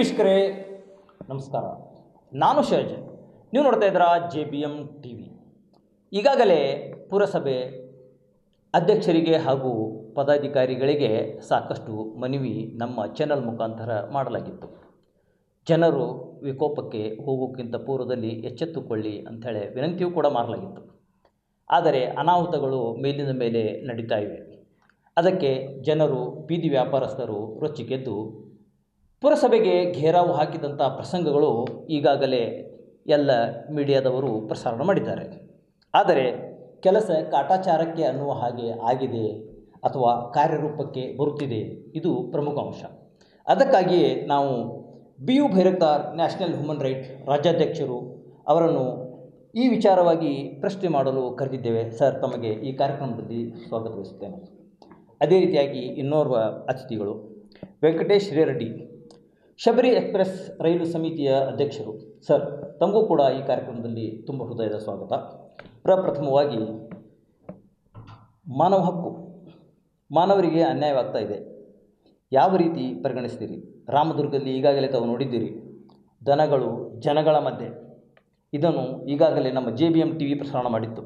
ವೀಕ್ಷಕರೇ, ನಮಸ್ಕಾರ. ನಾನು ಶಹಜ್ ನೀವು ನೋಡ್ತಾ ಇದ್ದೀರಾ J B M T V. ಈಗಾಗಲೇ ಪುರಸಭೆ ಅಧ್ಯಕ್ಷರಿಗೆ ಹಾಗೂ ಪದಾಧಿಕಾರಿಗಳಿಗೆ ಸಾಕಷ್ಟು ಮನವಿ ನಮ್ಮ ಚಾನಲ್ ಮುಖಾಂತರ ಮಾಡಲಾಗಿತ್ತು. ಜನರು ವಿಕೋಪಕ್ಕೆ ಹೋಗೋಕ್ಕಿಂತ ಪೂರ್ವದಲ್ಲಿ ಎಚ್ಚೆತ್ತುಕೊಳ್ಳಿ ಅಂಥೇಳಿ ವಿನಂತಿಯೂ ಕೂಡ ಮಾಡಲಾಗಿತ್ತು. ಆದರೆ ಅನಾಹುತಗಳು ಮೇಲಿನ ಮೇಲೆ ನಡೀತಾ ಇವೆ. ಅದಕ್ಕೆ ಜನರು, ಬೀದಿ ವ್ಯಾಪಾರಸ್ಥರು ರೊಚ್ಚಿಗೆದ್ದು ಪುರಸಭೆಗೆ ಘೇರಾವು ಹಾಕಿದಂಥ ಪ್ರಸಂಗಗಳು ಈಗಾಗಲೇ ಎಲ್ಲ ಮೀಡಿಯಾದವರು ಪ್ರಸಾರಣ ಮಾಡಿದ್ದಾರೆ. ಆದರೆ ಕೆಲಸ ಕಾಟಾಚಾರಕ್ಕೆ ಅನ್ನುವ ಹಾಗೆ ಆಗಿದೆ ಅಥವಾ ಕಾರ್ಯರೂಪಕ್ಕೆ ಬರುತ್ತಿದೆ, ಇದು ಪ್ರಮುಖ ಅಂಶ. ಅದಕ್ಕಾಗಿಯೇ ನಾವು B U Bhairaktar national human right ರಾಜ್ಯಾಧ್ಯಕ್ಷರು ಅವರನ್ನು ಈ ವಿಚಾರವಾಗಿ ಪ್ರಶ್ನೆ ಮಾಡಲು ಕರೆದಿದ್ದೇವೆ. ಸರ್, ತಮಗೆ ಈ ಕಾರ್ಯಕ್ರಮದಲ್ಲಿ ಸ್ವಾಗತ ಬಯಸುತ್ತೇನೆ ಅದೇ ರೀತಿಯಾಗಿ ಇನ್ನೋರ್ವ ಅತಿಥಿಗಳು ವೆಂಕಟೇಶ್ ರೇರೆಡ್ಡಿ ಶಬರಿ ಎಕ್ಸ್ಪ್ರೆಸ್ ರೈಲು ಸಮಿತಿಯ ಅಧ್ಯಕ್ಷರು. ಸರ್, ತಮಗೂ ಕೂಡ ಈ ಕಾರ್ಯಕ್ರಮದಲ್ಲಿ ತುಂಬ ಹೃದಯದ ಸ್ವಾಗತ. ಪ್ರಪ್ರಥಮವಾಗಿ, ಮಾನವ ಹಕ್ಕು. ಮಾನವರಿಗೆ ಅನ್ಯಾಯವಾಗ್ತಾ ಇದೆ. ಯಾವ ರೀತಿ ಪರಿಗಣಿಸ್ತೀರಿ? ರಾಮದುರ್ಗದಲ್ಲಿ ಈಗಾಗಲೇ ತಾವು ನೋಡಿದ್ದೀರಿ, ದನಗಳು ಜನಗಳ ಮಧ್ಯೆ. ಇದನ್ನು ಈಗಾಗಲೇ ನಮ್ಮ J B M T V ಪ್ರಸಾರಣ ಮಾಡಿತ್ತು.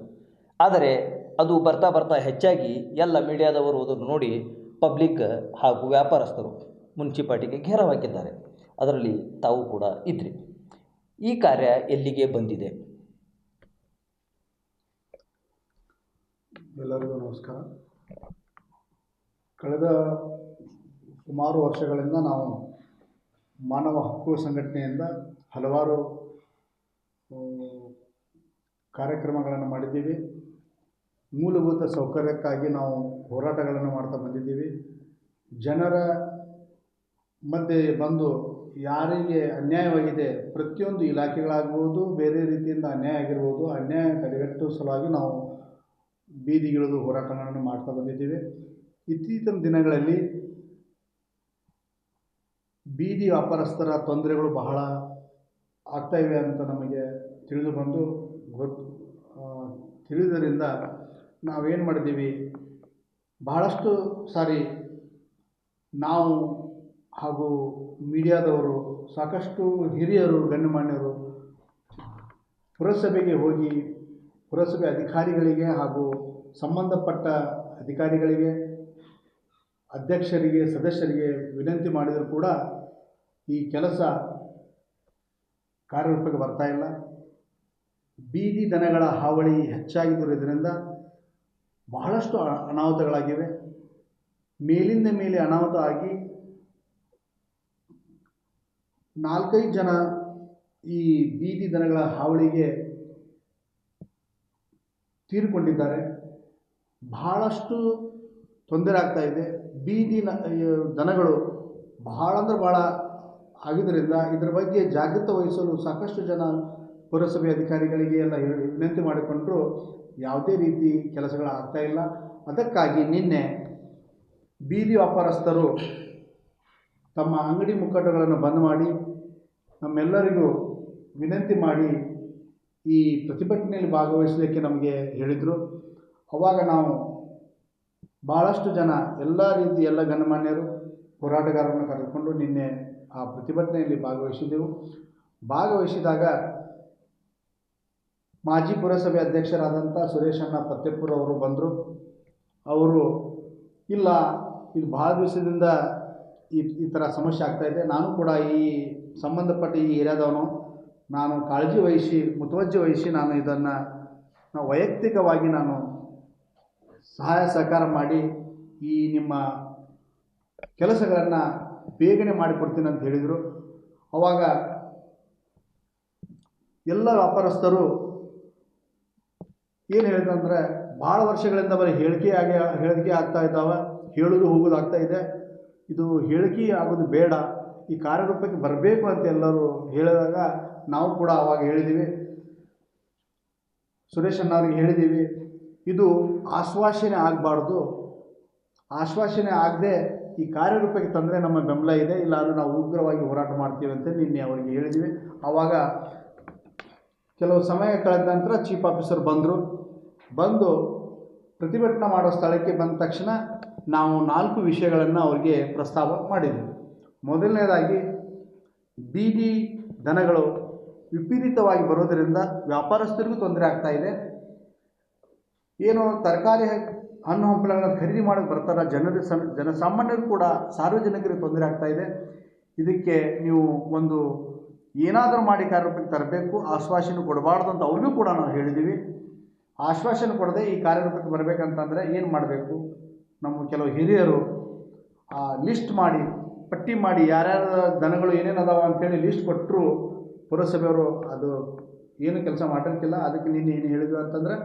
ಆದರೆ, ಅದು ಬರ್ತಾ ಬರ್ತಾ ಹೆಚ್ಚಾಗಿ ಎಲ್ಲ ಮೀಡಿಯಾದವರು ಅದನ್ನು ನೋಡಿ, ಪಬ್ಲಿಕ್ ಹಾಗೂ ವ್ಯಾಪಾರಸ್ಥರು ಮುನ್ಸಿಪಾಲ್ಟಿಗೆ ಘೇರಾವ್ ಅದರಲ್ಲಿ ತಾವು ಕೂಡ ಇದ್ರಿ. ಈ ಕಾರ್ಯ ಎಲ್ಲಿಗೆ ಬಂದಿದೆ? ಎಲ್ಲರಿಗೂ ನಮಸ್ಕಾರ. ಕಳೆದ ಸುಮಾರು ವರ್ಷಗಳಿಂದ ನಾವು ಮಾನವ ಹಕ್ಕು ಸಂಘಟನೆಯಿಂದ ಹಲವಾರು ಕಾರ್ಯಕ್ರಮಗಳನ್ನು ಮಾಡಿದ್ದೀವಿ. ಮೂಲಭೂತ ಸೌಕರ್ಯಕ್ಕಾಗಿ ನಾವು ಹೋರಾಟಗಳನ್ನು ಮಾಡ್ತಾ ಬಂದಿದ್ದೀವಿ. ಜನರ ಮಧ್ಯೆ ಬಂದು ಯಾರಿಗೆ ಅನ್ಯಾಯವಾಗಿದೆ ಪ್ರತಿಯೊಂದು ಇಲಾಖೆಗಳಾಗ್ಬೋದು, ಬೇರೆ ರೀತಿಯಿಂದ ಅನ್ಯಾಯ ಆಗಿರ್ಬೋದು, ಅನ್ಯಾಯ ತಡೆಗಟ್ಟುವ ಸಲುವಾಗಿ ನಾವು ಬೀದಿಗಿಳಿದು ಹೋರಾಟಗಳನ್ನು ಮಾಡ್ತಾ ಬಂದಿದ್ದೀವಿ. ಇತ್ತೀಚಿನ ದಿನಗಳಲ್ಲಿ ಬೀದಿ ವ್ಯಾಪಾರಸ್ಥರ ತೊಂದರೆಗಳು ಬಹಳ ಆಗ್ತಾಯಿವೆ ಅಂತ ನಮಗೆ ತಿಳಿದು ಬಂದು ಗೊತ್ತು ತಿಳಿದರಿಂದ ನಾವೇನು ಮಾಡಿದ್ದೀವಿ? ಬಹಳಷ್ಟು ಸಾರಿ ನಾವು ಹಾಗೂ ಮೀಡಿಯಾದವರು ಸಾಕಷ್ಟು ಹಿರಿಯರು ಗಣ್ಯಮಾನ್ಯರು ಪುರಸಭೆಗೆ ಹೋಗಿ, ಪುರಸಭೆ ಅಧಿಕಾರಿಗಳಿಗೆ ಹಾಗೂ ಸಂಬಂಧಪಟ್ಟ ಅಧಿಕಾರಿಗಳಿಗೆ, ಅಧ್ಯಕ್ಷರಿಗೆ, ಸದಸ್ಯರಿಗೆ ವಿನಂತಿ ಮಾಡಿದರೂ ಕೂಡ ಈ ಕೆಲಸ ಕಾರ್ಯರೂಪಕ್ಕೆ ಬರ್ತಾ ಇಲ್ಲ. ಬೀದಿ ದನಗಳ ಹಾವಳಿ ಹೆಚ್ಚಾಗಿರುವುದರಿಂದ ಬಹಳಷ್ಟು ಅನಾಹುತಗಳಾಗಿವೆ. ಮೇಲಿಂದ ಮೇಲೆ ಅನಾಹುತ ಆಗಿ ನಾಲ್ಕೈದು ಜನ ಈ ಬೀದಿ ದನಗಳ ಹಾವಳಿಗೆ ತೀರಿಕೊಂಡಿದ್ದಾರೆ. ಬಹಳಷ್ಟು ತೊಂದರೆ ಆಗ್ತಾ ಇದೆ. ಬೀದಿ ದನಗಳು ಬಹಳ ಅಂದ್ರೆ ಭಾಳ ಆಗಿದ್ದರಿಂದ ಇದರ ಬಗ್ಗೆ ಜಾಗೃತ ವಹಿಸಲು ಸಾಕಷ್ಟು ಜನ ಪುರಸಭೆ ಅಧಿಕಾರಿಗಳಿಗೆ ಎಲ್ಲ ವಿನಂತಿ ಮಾಡಿಕೊಂಡರೂ. ಯಾವುದೇ ರೀತಿ ಕೆಲಸಗಳು ಆಗ್ತಾ ಇಲ್ಲ. ಅದಕ್ಕಾಗಿ ನಿನ್ನೆ ಬೀದಿ ವ್ಯಾಪಾರಸ್ಥರು ತಮ್ಮ ಅಂಗಡಿ ಮುಕ್ಕಟಗಳನ್ನು ಬಂದ್ ಮಾಡಿ ನಮ್ಮೆಲ್ಲರಿಗೂ ವಿನಂತಿ ಮಾಡಿ ಈ ಪ್ರತಿಭಟನೆಯಲ್ಲಿ ಭಾಗವಹಿಸಲಿಕ್ಕೆ ನಮಗೆ ಹೇಳಿದರು. ಅವಾಗ ನಾವು ಭಾಳಷ್ಟು ಜನ ಎಲ್ಲ ರೀತಿ ಎಲ್ಲ ಗಣ್ಯಮಾನ್ಯರು ಹೋರಾಟಗಾರರನ್ನು ಕರೆದುಕೊಂಡು ನಿನ್ನೆ ಆ ಪ್ರತಿಭಟನೆಯಲ್ಲಿ ಭಾಗವಹಿಸಿದೆವು ಭಾಗವಹಿಸಿದಾಗ ಮಾಜಿ ಪುರಸಭೆ ಅಧ್ಯಕ್ಷರಾದಂಥ ಸುರೇಶಣ್ಣ ಪತ್ತೆಪುರ ಅವರು ಬಂದರು. ಅವರು, ಇಲ್ಲ, ಇದು ಭಾಳ ದಿವಸದಿಂದ ಈ ಈ ಥರ ಸಮಸ್ಯೆ ಆಗ್ತಾಯಿದೆ ನಾನು ಕೂಡ ಈ ಸಂಬಂಧಪಟ್ಟ ಈ ಏರಿಯಾದವನು ನಾನು ಕಾಳಜಿ ವಹಿಸಿ, ಮುತುವರ್ಜಿ ವಹಿಸಿ ನಾನು ಇದನ್ನು ವೈಯಕ್ತಿಕವಾಗಿ ನಾನು ಸಹಾಯ ಸಹಕಾರ ಮಾಡಿ ಈ ನಿಮ್ಮ ಕೆಲಸಗಳನ್ನು ಬೇಗನೆ ಮಾಡಿಕೊಡ್ತೀನಿ ಅಂತ ಹೇಳಿದರು. ಅವಾಗ ಎಲ್ಲ ವ್ಯಾಪಾರಸ್ಥರು ಏನು ಹೇಳಿದಂದ್ರೆ ಭಾಳ ವರ್ಷಗಳಿಂದ ಬರೀ ಹೇಳಿಕೆ ಆಗಿ, ಹೇಳಿಕೆ ಆಗ್ತಾ ಇದ್ದಾವೆ, ಹೇಳೋದು ಹೋಗೋದು ಆಗ್ತಾ ಇದೆ. ಇದು ಹೇಳಿಕೆ ಆಗೋದು ಬೇಡ. ಈ ಕಾರ್ಯರೂಪಕ್ಕೆ ಬರಬೇಕು ಅಂತ ಎಲ್ಲರೂ ಹೇಳಿದಾಗ ನಾವು ಕೂಡ ಅವಾಗ ಹೇಳಿದ್ದೀವಿ ಸುರೇಶ್ ಅಣ್ಣವ್ರಿಗೆ ಹೇಳಿದ್ದೀವಿ ಇದು ಆಶ್ವಾಸನೆ ಆಗಬಾರ್ದು. ಆಶ್ವಾಸನೆ ಆಗದೆ ಈ ಕಾರ್ಯರೂಪಕ್ಕೆ ತಂದರೆ ನಮ್ಮ ಬೆಂಬಲ ಇದೆ ಇಲ್ಲ ಅದು ನಾವು ಉಗ್ರವಾಗಿ ಹೋರಾಟ ಮಾಡ್ತೀವಿ ಅಂತ ನಿನ್ನೆ ಅವರಿಗೆ ಹೇಳಿದ್ದೀವಿ ಆವಾಗ ಕೆಲವು ಸಮಯ ಕಳೆದ ನಂತರ ಚೀಫ್ ಆಫೀಸರ್ ಬಂದರು. ಬಂದು ಪ್ರತಿಭಟನೆ ಮಾಡೋ ಸ್ಥಳಕ್ಕೆ ಬಂದ ತಕ್ಷಣ ನಾವು ನಾಲ್ಕು ವಿಷಯಗಳನ್ನು ಅವರಿಗೆ ಪ್ರಸ್ತಾವ ಮಾಡಿದ್ವಿ. ಮೊದಲನೇದಾಗಿ ಬೀದಿ ದನಗಳು ವಿಪರೀತವಾಗಿ ಬರೋದರಿಂದ ವ್ಯಾಪಾರಸ್ಥರಿಗೂ ತೊಂದರೆ ಆಗ್ತಾ ಇದೆ. ಏನು ತರಕಾರಿ ಹಣ್ಣು ಹಂಪಲಗಳನ್ನು ಖರೀದಿ ಮಾಡೋಕ್ಕೆ ಬರ್ತಾರ ಜನರು ಸನ್ ಜನಸಾಮಾನ್ಯರು ಕೂಡ ಸಾರ್ವಜನಿಕರಿಗೆ ತೊಂದರೆ ಆಗ್ತಾ ಇದೆ. ಇದಕ್ಕೆ ನೀವು ಒಂದು ಏನಾದರೂ ಮಾಡಿ ಕಾರ್ಯರೂಪಕ್ಕೆ ತರಬೇಕು, ಆಶ್ವಾಸನೆ ಕೊಡಬಾರ್ದು ಅಂತ ಅವ್ರಿಗೂ ಕೂಡ ನಾವು ಹೇಳಿದ್ದೀವಿ ಆಶ್ವಾಸನೆ ಕೊಡದೆ ಈ ಕಾರ್ಯರೂಪಕ್ಕೆ ಬರಬೇಕಂತಂದರೆ ಏನು ಮಾಡಬೇಕು? ನಮ್ಮ ಕೆಲವು ಹಿರಿಯರು ಲಿಸ್ಟ್ ಮಾಡಿ ಪಟ್ಟಿ ಮಾಡಿ ಯಾರ್ಯಾರ ದನಗಳು ಏನೇನು ಅದಾವ ಅಂತೇಳಿ ಲಿಸ್ಟ್ ಕೊಟ್ಟರು ಪುರಸಭೆಯವರು, ಅದು ಏನು ಕೆಲಸ ಮಾಡಿರ್ತಿಲ್ಲ ಅದಕ್ಕೆ ನೀನು ಏನು ಹೇಳಿದ್ವಿ ಅಂತಂದರೆ,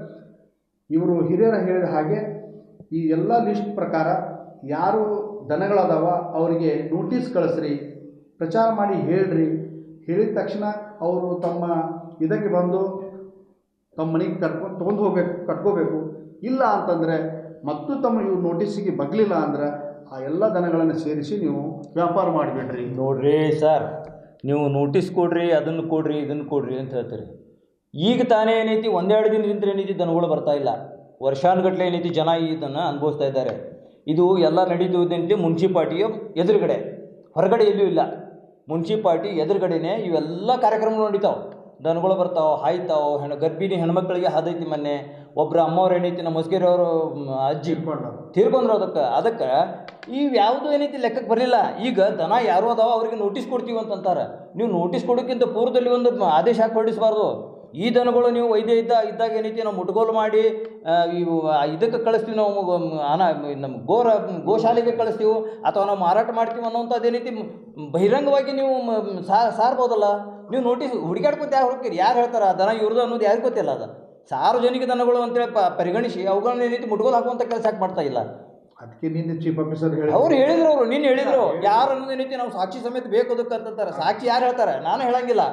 ಇವರು ಹಿರಿಯರ ಹೇಳಿದ ಹಾಗೆ ಈ ಎಲ್ಲ ಲಿಸ್ಟ್ ಪ್ರಕಾರ ಯಾರು ದನಗಳದಾವ ಅವರಿಗೆ ನೋಟಿಸ್ ಕಳಿಸ್ರಿ, ಪ್ರಚಾರ ಮಾಡಿ ಹೇಳ್ರಿ. ಹೇಳಿದ ತಕ್ಷಣ ಅವರು ತಮ್ಮ ಇದಕ್ಕೆ ಬಂದು ತಮ್ಮ ಮನೆಗೆ ಕರ್ಕೊಂಡು ತೊಗೊಂಡು ಹೋಗ್ಬೇಕು, ಕಟ್ಕೋಬೇಕು. ಇಲ್ಲ ಅಂತಂದರೆ, ಮತ್ತು ತಮ್ಮ ಇವ್ರು ನೋಟಿಸಿಗೆ ಬಗ್ಲಿಲ್ಲ ಅಂದ್ರೆ ಆ ಎಲ್ಲ ದನಗಳನ್ನು ಸೇರಿಸಿ ನೀವು ವ್ಯಾಪಾರ ಮಾಡಿಬಿಡ್ರಿ. ನೋಡ್ರಿ ಸರ್, ನೀವು ನೋಟಿಸ್ ಕೊಡ್ರಿ, ಅದನ್ನು ಕೊಡ್ರಿ, ಇದನ್ನು ಕೊಡ್ರಿ ಅಂತ ಹೇಳ್ತೀರಿ. ಈಗ ತಾನೇ ಏನೈತಿ, ಒಂದೆರಡು ದಿನದಿಂದ ಏನೈತಿ ದನಗಳು ಬರ್ತಾ ಇಲ್ಲ. ವರ್ಷಾನುಗಟ್ಲೆ ಏನೈತಿ ಜನ ಇದನ್ನು ಅನುಭವಿಸ್ತಾ ಇದ್ದಾರೆ. ಇದು ಎಲ್ಲ ನಡೀತಿದ್ದೇನೈತಿ ಮುನ್ಸಿಪಾಲ್ಟಿಯ ಎದುರುಗಡೆ. ಹೊರಗಡೆ ಎಲ್ಲೂ ಇಲ್ಲ. ಮುನ್ಸಿಪಾಲ್ಟಿ ಎದುರುಗಡೆನೇ ಇವೆಲ್ಲ ಕಾರ್ಯಕ್ರಮಗಳು ನಡೀತಾವೆ. ದನಗಳು ಬರ್ತಾವೆ ಹಾಯ್ತಾವೆ ಹೆಣ್ಣು ಗರ್ಭಿಣಿ ಹೆಣ್ಮಕ್ಳಿಗೆ ಹಾದೈತಿ ಮೊನ್ನೆ. ಒಬ್ರು ಅಮ್ಮವ್ರು ಏನೈತಿ ನಮ್ಮ ಹೊಸಗೇರಿ ಅವರು ಅಜ್ಜಿ ತೀರ್ಕೊಂಡ್ರು ಅದಕ್ಕೆ. ಅದಕ್ಕೆ ಈ ಯಾವುದು ಏನೈತಿ ಲೆಕ್ಕಕ್ಕೆ ಬರಲಿಲ್ಲ. ಈಗ ದನ ಯಾರು ಅದಾವ ಅವ್ರಿಗೆ ನೋಟಿಸ್ ಕೊಡ್ತೀವಿ ಅಂತಂತಾರೆ. ನೀವು ನೋಟಿಸ್ ಕೊಡೋಕ್ಕಿಂತ ಪೂರ್ವದಲ್ಲಿ ಒಂದು ಆದೇಶ ಹಾಕಿ ಹೊರಡಿಸಬಾರ್ದು ಈ ದನಗಳು ನೀವು ವೈದ್ಯ ಇದ್ದ ಇದ್ದಾಗ ಏನೈತಿ ನಾವು ಮುಟ್ಗೋಲು ಮಾಡಿ ಇವು ಇದಕ್ಕೆ ಕಳಿಸ್ತೀವಿ ನಾವು ಅನ ನಮ್ಮ ಗೋರ ಗೋಶಾಲೆಗೆ ಕಳಿಸ್ತೀವಿ. ಅಥವಾ ನಾವು ಮಾರಾಟ ಮಾಡ್ತೀವಿ ಅನ್ನೋಂಥದ್ದು ಏನೈತಿ ಬಹಿರಂಗವಾಗಿ ನೀವು ಸಾರ್ಬೋದಲ್ಲ? ನೀವು ನೋಟಿಸ್ ಹುಡುಕಾಡ್ಕೊತ ಯಾರು ಹೋಗ್ತೀರಿ ಯಾರು ಹೇಳ್ತಾರೆ? ಆ ದನ ಇವ್ರದ್ದು ಅನ್ನೋದು ಯಾರಿಗೂ ಗೊತ್ತಿಲ್ಲ ಅದು. ಸಾರ್ವಜನಿಕ ದನಗಳು ಅಂತೇಳಿ ಪ ಪರಿಗಣಿಸಿ ಅವುಗಳನ್ನ ಏನೈತಿ ಮುಟ್ಗೋಲು ಹಾಕುವಂಥ ಕೆಲಸ ಯಾಕೆ ಮಾಡ್ತಾ ಇಲ್ಲ? ಅದಕ್ಕೆ ನಿನ್ನೆ ಚೀಫ್ ಆಫೀಸರ್ ಹೇಳಿ ಅವ್ರು ಹೇಳಿದ್ರು ಅವರು ನೀನು ಹೇಳಿದ್ರು. ಯಾರು ಅನ್ನೋದು ಏನೈತಿ ನಾವು ಸಾಕ್ಷಿ ಸಮೇತ ಬೇಕು ಅದಕ್ಕೆ ಅಂತಂತಾರೆ. ಸಾಕ್ಷಿ ಯಾರು ಹೇಳ್ತಾರೆ? ನಾನು ಹೇಳಂಗಿಲ್ಲ.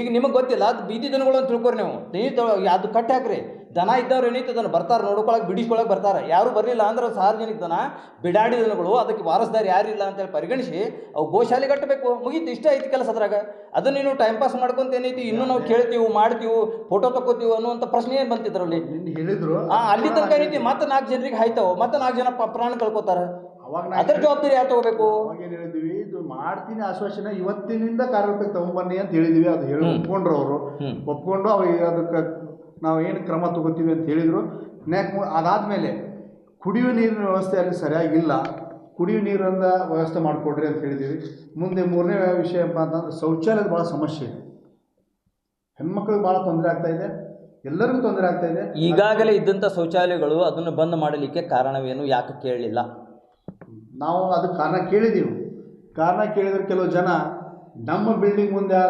ಈಗ ನಿಮಗೆ ಗೊತ್ತಿಲ್ಲ ಅದು ಬೀದಿ ದನಗಳು ಅಂತ ತಿಳ್ಕೊರಿ ನೀವು. ನೀವು ಅದು ಕಟ್ಟಿ ಹಾಕ್ರಿ. ದನ ಇದ್ದವ್ರು ಏನೈತೆ ಅದನ್ನು ಬರ್ತಾರೆ ನೋಡ್ಕೊಳಕ್ಕೆ ಬಿಡಿಸ್ಕೊಳಕ್ಕೆ ಬರ್ತಾರೆ. ಯಾರು ಬರಲಿಲ್ಲ ಅಂದ್ರೆ ಸಾರ್ವಜನಿಕ ದನ ಬಿಡಾಡಿ ದನಗಳು ಅದಕ್ಕೆ ವಾರಸ್ದಾರ ಯಾರಿಲ್ಲ ಅಂತೇಳಿ ಪರಿಗಣಿಸಿ ಅವು ಗೋಶಾಲೆ ಕಟ್ಟಬೇಕು ಮುಗೀತು ಇಷ್ಟ ಐತಿ ಕೆಲಸ ಅದ್ರಾಗ. ಅದನ್ನ ನೀನು ಟೈಮ್ ಪಾಸ್ ಮಾಡ್ಕೊಂತ ಏನೈತಿ ಇನ್ನೂ ನಾವು ಕೇಳ್ತೀವಿ ಮಾಡ್ತೀವಿ ಫೋಟೋ ತಗೋತೀವಿ ಅನ್ನುವಂಥ ಪ್ರಶ್ನೆ ಏನು ಬಂತಿದ್ರಲ್ಲಿ ಅಲ್ಲಿ ಹೇಳಿದ್ರು. ಹಾಂ ಅಲ್ಲಿ ತನಕ ಏನೈತಿ ಮತ್ತೆ ನಾಲ್ಕು ಜನರಿಗೆ ಹಾಯ್ತಾವ. ಮತ್ತೆ ನಾಲ್ಕು ಜನ ಪ್ರಾಣ ಕಳ್ಕೊತಾರೆ. ಅದ್ರ ಜವಾಬ್ದಾರಿ ಯಾರು ತಗೋಬೇಕು? ಹೇಳಿದ್ವಿ? ಇದು ಮಾಡ್ತೀನಿ ಆಶ್ವಾಸನೆ ಇವತ್ತಿನಿಂದ ಕಾರ್ಯರೂಪಕ್ಕೆ ತಗೊಂಡ್ಬನ್ನಿ ಅಂತ ಹೇಳಿದ್ವಿ. ಅದು ಹೇಳಿ. ಒಪ್ಕೊಂಡ್ರು ಅವರು. ಒಪ್ಕೊಂಡು ಅವ್ರಿಗೆ ಅದಕ್ಕೆ ನಾವು ಏನು ಕ್ರಮ ತಗೋತೀವಿ ಅಂತ ಹೇಳಿದರು. ನೆಕ್ ಅದಾದಮೇಲೆ ಕುಡಿಯುವ ನೀರಿನ ವ್ಯವಸ್ಥೆ ಅಲ್ಲಿ ಸರಿಯಾಗಿಲ್ಲ ಕುಡಿಯುವ ನೀರಿಂದ ವ್ಯವಸ್ಥೆ ಮಾಡಿಕೊಡ್ರಿ ಅಂತ ಹೇಳಿದ್ದೀವಿ ಮುಂದೆ ಮೂರನೇ ವಿಷಯ ಏನಪ್ಪ ಅಂತಂದ್ರೆ ಶೌಚಾಲಯದ ಭಾಳ ಸಮಸ್ಯೆ ಇದೆ. ಹೆಣ್ಮಕ್ಳಿಗೆ ಭಾಳ ತೊಂದರೆ ಆಗ್ತಾ ಇದೆ. ಎಲ್ಲರಿಗೂ ತೊಂದರೆ ಆಗ್ತಾ ಇದೆ. ಈಗಾಗಲೇ ಇದ್ದಂಥ ಶೌಚಾಲಯಗಳು ಅದನ್ನು ಬಂದ್ ಮಾಡಲಿಕ್ಕೆ ಕಾರಣವೇನು ಯಾಕೆ ಕೇಳಲಿಲ್ಲ ನಾವು ಅದಕ್ಕೆ ಕಾರಣ ಕೇಳಿದ್ದೀವಿ ಕಾರಣ ಕೇಳಿದ್ರೆ ಕೆಲವು ಜನ ನಮ್ಮ ಬಿಲ್ಡಿಂಗ್ ಮುಂದೆ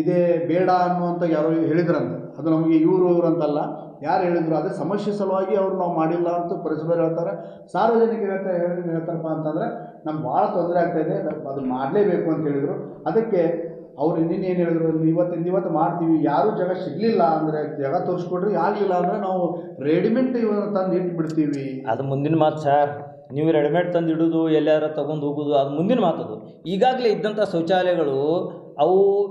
ಇದೆ ಬೇಡ ಅನ್ನುವಂಥ ಯಾರೋ ಹೇಳಿದ್ರಂತೆ. ಅದು ನಮಗೆ ಇವರು ಇವರು ಅಂತಲ್ಲ. ಯಾರು ಹೇಳಿದ್ರು ಅದೇ ಸಮಸ್ಯೆ ಸಲುವಾಗಿ ಅವರು ನಾವು ಮಾಡಿಲ್ಲ ಅಂತ ಪರಿಸರ ಹೇಳ್ತಾರೆ. ಸಾರ್ವಜನಿಕ ಹೇಳ್ತಾ ಹೇಳಿ ಹೇಳ್ತಾರಪ್ಪ ಅಂತಂದರೆ ನಮ್ಗೆ ಭಾಳ ತೊಂದರೆ ಆಗ್ತಾ ಇದೆ. ಅದು ಮಾಡಲೇಬೇಕು ಅಂತ ಹೇಳಿದರು. ಅದಕ್ಕೆ ಅವ್ರು ಇನ್ನೇನು ಹೇಳಿದ್ರು? ಇವತ್ತಿಂದ ಇವತ್ತು ಮಾಡ್ತೀವಿ. ಯಾರೂ ಜಾಗ ಸಿಗಲಿಲ್ಲ ಅಂದರೆ ಜಾಗ ತೋರಿಸ್ಕೊಡ್ರಿ ಆಗಲಿಲ್ಲ ಅಂದರೆ ನಾವು ರೆಡಿಮೇಡ್ ಇವನ್ನ ತಂದು ಇಟ್ಬಿಡ್ತೀವಿ. ಅದು ಮುಂದಿನ ಮಾತು ಸರ್ ನೀವು ರೆಡಿಮೇಡ್ ತಂದು ಇಡೋದು ಎಲ್ಲಾರ ತೊಗೊಂಡು ಹೋಗೋದು, ಅದು ಮುಂದಿನ ಮಾತದು ಈಗಾಗಲೇ ಇದ್ದಂಥ ಶೌಚಾಲಯಗಳು ಅವು